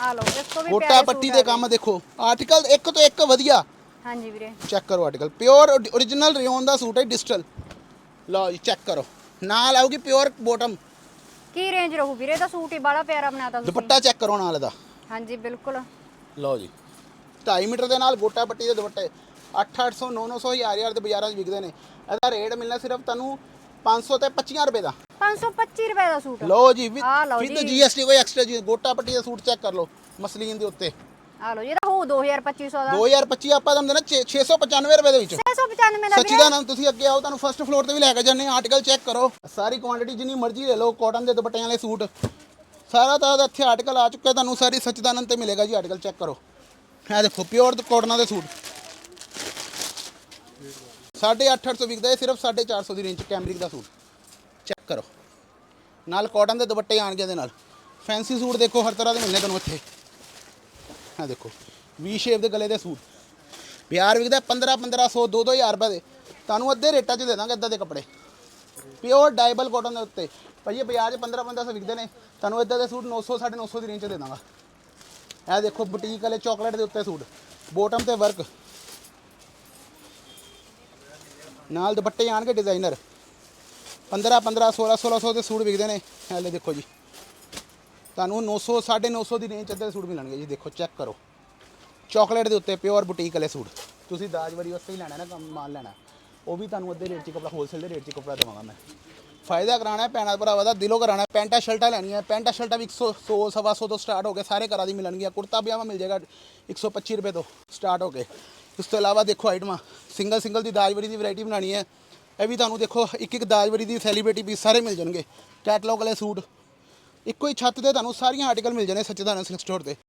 B: ਆ ਲਓ ਇਸ ਤੋਂ ਵੀ
A: ਗੋਟਾ ਪੱਟੀ ਦੇ ਕੰਮ ਦੇਖੋ ਆਰਟੀਕਲ ਇੱਕ ਤੋਂ ਇੱਕ ਵਧੀਆ।
B: ਹਾਂਜੀ ਵੀਰੇ।
A: ਚੈੱਕ ਕਰੋ ਆਰਟੀਕਲ ਪਿਓਰ origignal ਰਿਓਨ ਦਾ ਸੂਟ ਹੈ ਡਿਜੀਟਲ ਲਓ ਜੀ ਚੈੱਕ ਕਰੋ। ਨਾਲ ਆਊਗੀ ਪਿਓਰ ਬੋਟਮ
B: ਕੀ ਰੇਂਜ ਰਹੂ ਵੀਰੇ? ਦਾ ਸੂਟ ਹੀ ਬੜਾ ਪਿਆਰਾ ਬਣਾਤਾ ਤੁਸੀਂ।
A: ਦੁਪੱਟਾ ਚੈੱਕ ਕਰੋ ਨਾਲ ਇਹਦਾ।
B: ਹਾਂਜੀ ਬਿਲਕੁਲ।
A: ਲਓ ਜੀ। 2.5 ਮੀਟਰ ਦੇ ਨਾਲ ਗੋਟਾ ਪੱਟੀ ਦੇ ਦੁਪੱਟੇ। 8-800 900 ਹਜ਼ਾਰ ਹਜ਼ਾਰ ਦੇ ਬਾਜ਼ਾਰਾਂ 'ਚ ਵਿਕਦੇ ਨੇ। ਇਹਦਾ ਰੇਟ ਮਿਲਣਾ ਸਿਰਫ ਤੁਹਾਨੂੰ 500 ਤੇ 25 ਰੁਪਏ ਦਾ।
B: 525 ਰੁਪਏ ਦਾ ਸੂਟ।
A: ਲਓ ਜੀ
B: ਆਹ ਲਓ
A: ਵਿਦ
B: ਜੀ।
A: ਜੀਐਸਟੀ ਕੋਈ ਐਕਸਟਰਾ ਜੀ ਗੋਟਾ ਪੱਟੀ ਦਾ ਸੂਟ ਚੈੱਕ ਕਰ ਲਓ ਮਸਲੀਨ ਦੇ ਉੱਤੇ।
B: ਆ ਲਓ ਇਹਦਾ ਹੋ 2250 ਦਾ।
A: 2025 ਆਪਾਂ ਤੁਹਾਨੂੰ ਦੇਣਾ 695 ਰੁਪਏ ਦੇ ਵਿੱਚ।
B: 695 ਦਾ
A: ਸੱਚੀ
B: ਵੀਰੇ।
A: ਦਾ ਨਾਮ ਤੁਸੀਂ ਅੱਗੇ ਆਓ ਤੁਹਾਨੂੰ ਫਸਟ ਫਲੋਰ ਤੇ ਵੀ ਲੈ ਕੇ ਜਾਂਦੇ ਹਾਂ ਆਰਟੀਕਲ ਚੈੱਕ ਕਰੋ। ਸਾਰੀ ਕੁਆਂਟੀਟੀ ਜਿੰਨੀ ਮਰਜ਼ੀ ਲੈ ਲਓ ਕਾਟਨ ਦੇ ਦੁਪੱਟਿਆਂ ਵਾਲੇ ਸੂਟ। ਸਾਰਾ ਤਾਂ ਇੱਥੇ ਆਰਟੀਕਲ ਆ ਚੁੱਕਾ ਤੁਹਾਨੂੰ ਸਾਰੀ ਸੱਚਦਾਨੰਦ ਤੇ ਮਿਲੇਗਾ ਜੀ ਆਰਟੀਕਲ ਚੈੱਕ ਕਰੋ। ਇਹ ਦੇਖੋ ਪਿਓਰ ਕਾਟਨਾਂ ਦੇ ਸੂਟ। 850 ਵਿਕਦਾ ਹੈ ਸਿਰਫ 450 ਦੀ ਰੇਂਜ ਚ ਕੈਮਰਿਕ ਦਾ ਸੂਟ। ਚੈੱਕ ਕਰੋ। ਨਾਲ ਕਾਟਨ ਦੇ ਦੁਪੱਟੇ ਆਣਗੇ ਦੇ ਨਾਲ। ਫੈਂਸੀ ਸੂਟ ਦੇਖੋ ਹਰ ਤਰ੍ਹਾਂ ਦੇ ਮਿਲਨੇ ਤੁਹਾਨੂੰ ਇੱਥੇ। ਇਹ ਦੇਖੋ ਵੀ ਸ਼ੇਪ ਦੇ ਗਲੇ ਦੇ ਸੂਟ। ਬਿਹਾਰ ਵਿਕਦਾ 15 1500 2 2000 ਰੁਪਏ ਦੇ। ਤੁਹਾਨੂੰ ਅੱਧੇ ਰੇਟਾਂ 'ਚ ਦੇ ਦਾਂਗੇ ਇਦਾਂ ਦੇ ਕੱਪੜੇ। ਪਿਓਰ ਡਾਈਬਲ ਕਾਟਨ ਦੇ ਉੱਤੇ। ਭਾਈ ਇਹ ਬਾਜ਼ਾਰ 'ਚ 15 1500 ਵਿਕਦੇ ਨੇ। ਤੁਹਾਨੂੰ ਇਦਾਂ ਦੇ ਸੂਟ 900 950 ਦੀ ਰੇਂਜ 'ਚ ਦੇ ਦਾਂਗਾ। ਇਹ ਦੇਖੋ ਬੁਟੀਕ ਵਾਲੇ ਚਾਕਲੇਟ ਦੇ ਉੱਤੇ ਸੂਟ। ਬੋਟਮ ਤੇ ਵਰਕ ਨਾਲ ਦੁਪੱਟੇ ਆਣਗੇ ਡਿਜ਼ਾਈਨਰ 15 15 16 1600 ਦੇ ਸੂਟ ਵਿਕਦੇ ਨੇ। ਇਹ ਲੈ ਦੇਖੋ ਜੀ। ਤੁਹਾਨੂੰ 900 950 ਦੀ ਰੇਂਜ 'ਚ ਅੱਧੇ ਸੂਟ ਮਿਲਣਗੇ ਜੀ। ਦੇਖੋ ਚੈੱਕ ਕਰੋ। ਚਾਕਲੇਟ ਦੇ ਉੱਤੇ ਪਿਓਰ ਬੁਟੀਕ ਵਾਲੇ ਸੂਟ। ਤੁਸੀਂ ਦਾਜਵਰੀ ਵਾਸਤੇ ਹੀ ਲੈਣਾ ਨਾ, ਕੰਮ ਮਾਲ ਲੈਣਾ। ਉਹ ਵੀ ਤੁਹਾਨੂੰ ਅੱਧੇ ਰੇਟ 'ਚ ਕਪੜਾ ਹੋਲਸੇਲ ਦੇ ਰੇਟ 'ਚ ਕਪੜਾ ਦੇਵਾਂਗਾ ਮੈਂ। ਫਾਇਦਾ ਕਰਾਣਾ ਹੈ ਭੈਣਾਂ ਭਰਾਵਾਂ ਦਾ, ਦਿਲੋਂ ਕਰਾਣਾ ਹੈ ਪੈਂਟਾ, ਸ਼ਰਟਾਂ ਲੈਣੀਆਂ। ਪੈਂਟਾ, ਸ਼ਰਟਾਂ ਵੀ 100 100 ਸਵਾ ਸੌ ਤੋਂ ਸਟਾਰਟ ਹੋ ਕੇ ਸਾਰੇ ਘਰਾਂ ਦੀ ਮਿਲਣਗੀਆਂ। ਕੁੜਤਾ ਪਜਾਮਾ ਮਿਲ ਜਾਏਗਾ 125 ਰੁਪਏ ਤੋਂ ਸਟਾਰਟ ਹੋ ਕੇ। ਉਸ ਤੋਂ ਇਲਾਵਾ ਦੇਖੋ ਆਈਟਮਾਂ ਸਿੰਗਲ ਸਿੰਗਲ ਦੀ ਦਾਜਵਰੀ ਦੀ ਵੈਰਾਈਟੀ ਬਣਾਣੀ ਹੈ। ਇਹ ਵੀ ਤੁਹਾਨੂੰ ਦੇਖੋ, ਇੱਕ ਇੱਕ ਦਾਜਵਰੀ ਦੀ ਸੈਲੀਬ੍ਰਿਟੀ ਪੀਸ ਸਾਰੇ ਮਿਲ ਜਾਣਗੇ। ਕੈਟਲੌਗ ਵਾਲੇ ਸੂਟ। ਇੱਕੋ ਹੀ ਛੱਤ ਤੇ ਤੁਹਾਨੂੰ ਸਾਰੀਆਂ ਆਰਟੀਕਲ ਮਿਲ ਜਾਣੇ ਸੱਚਦਾਨਾ ਸਿਲਕ ਸਟੋਰ ਤੇ।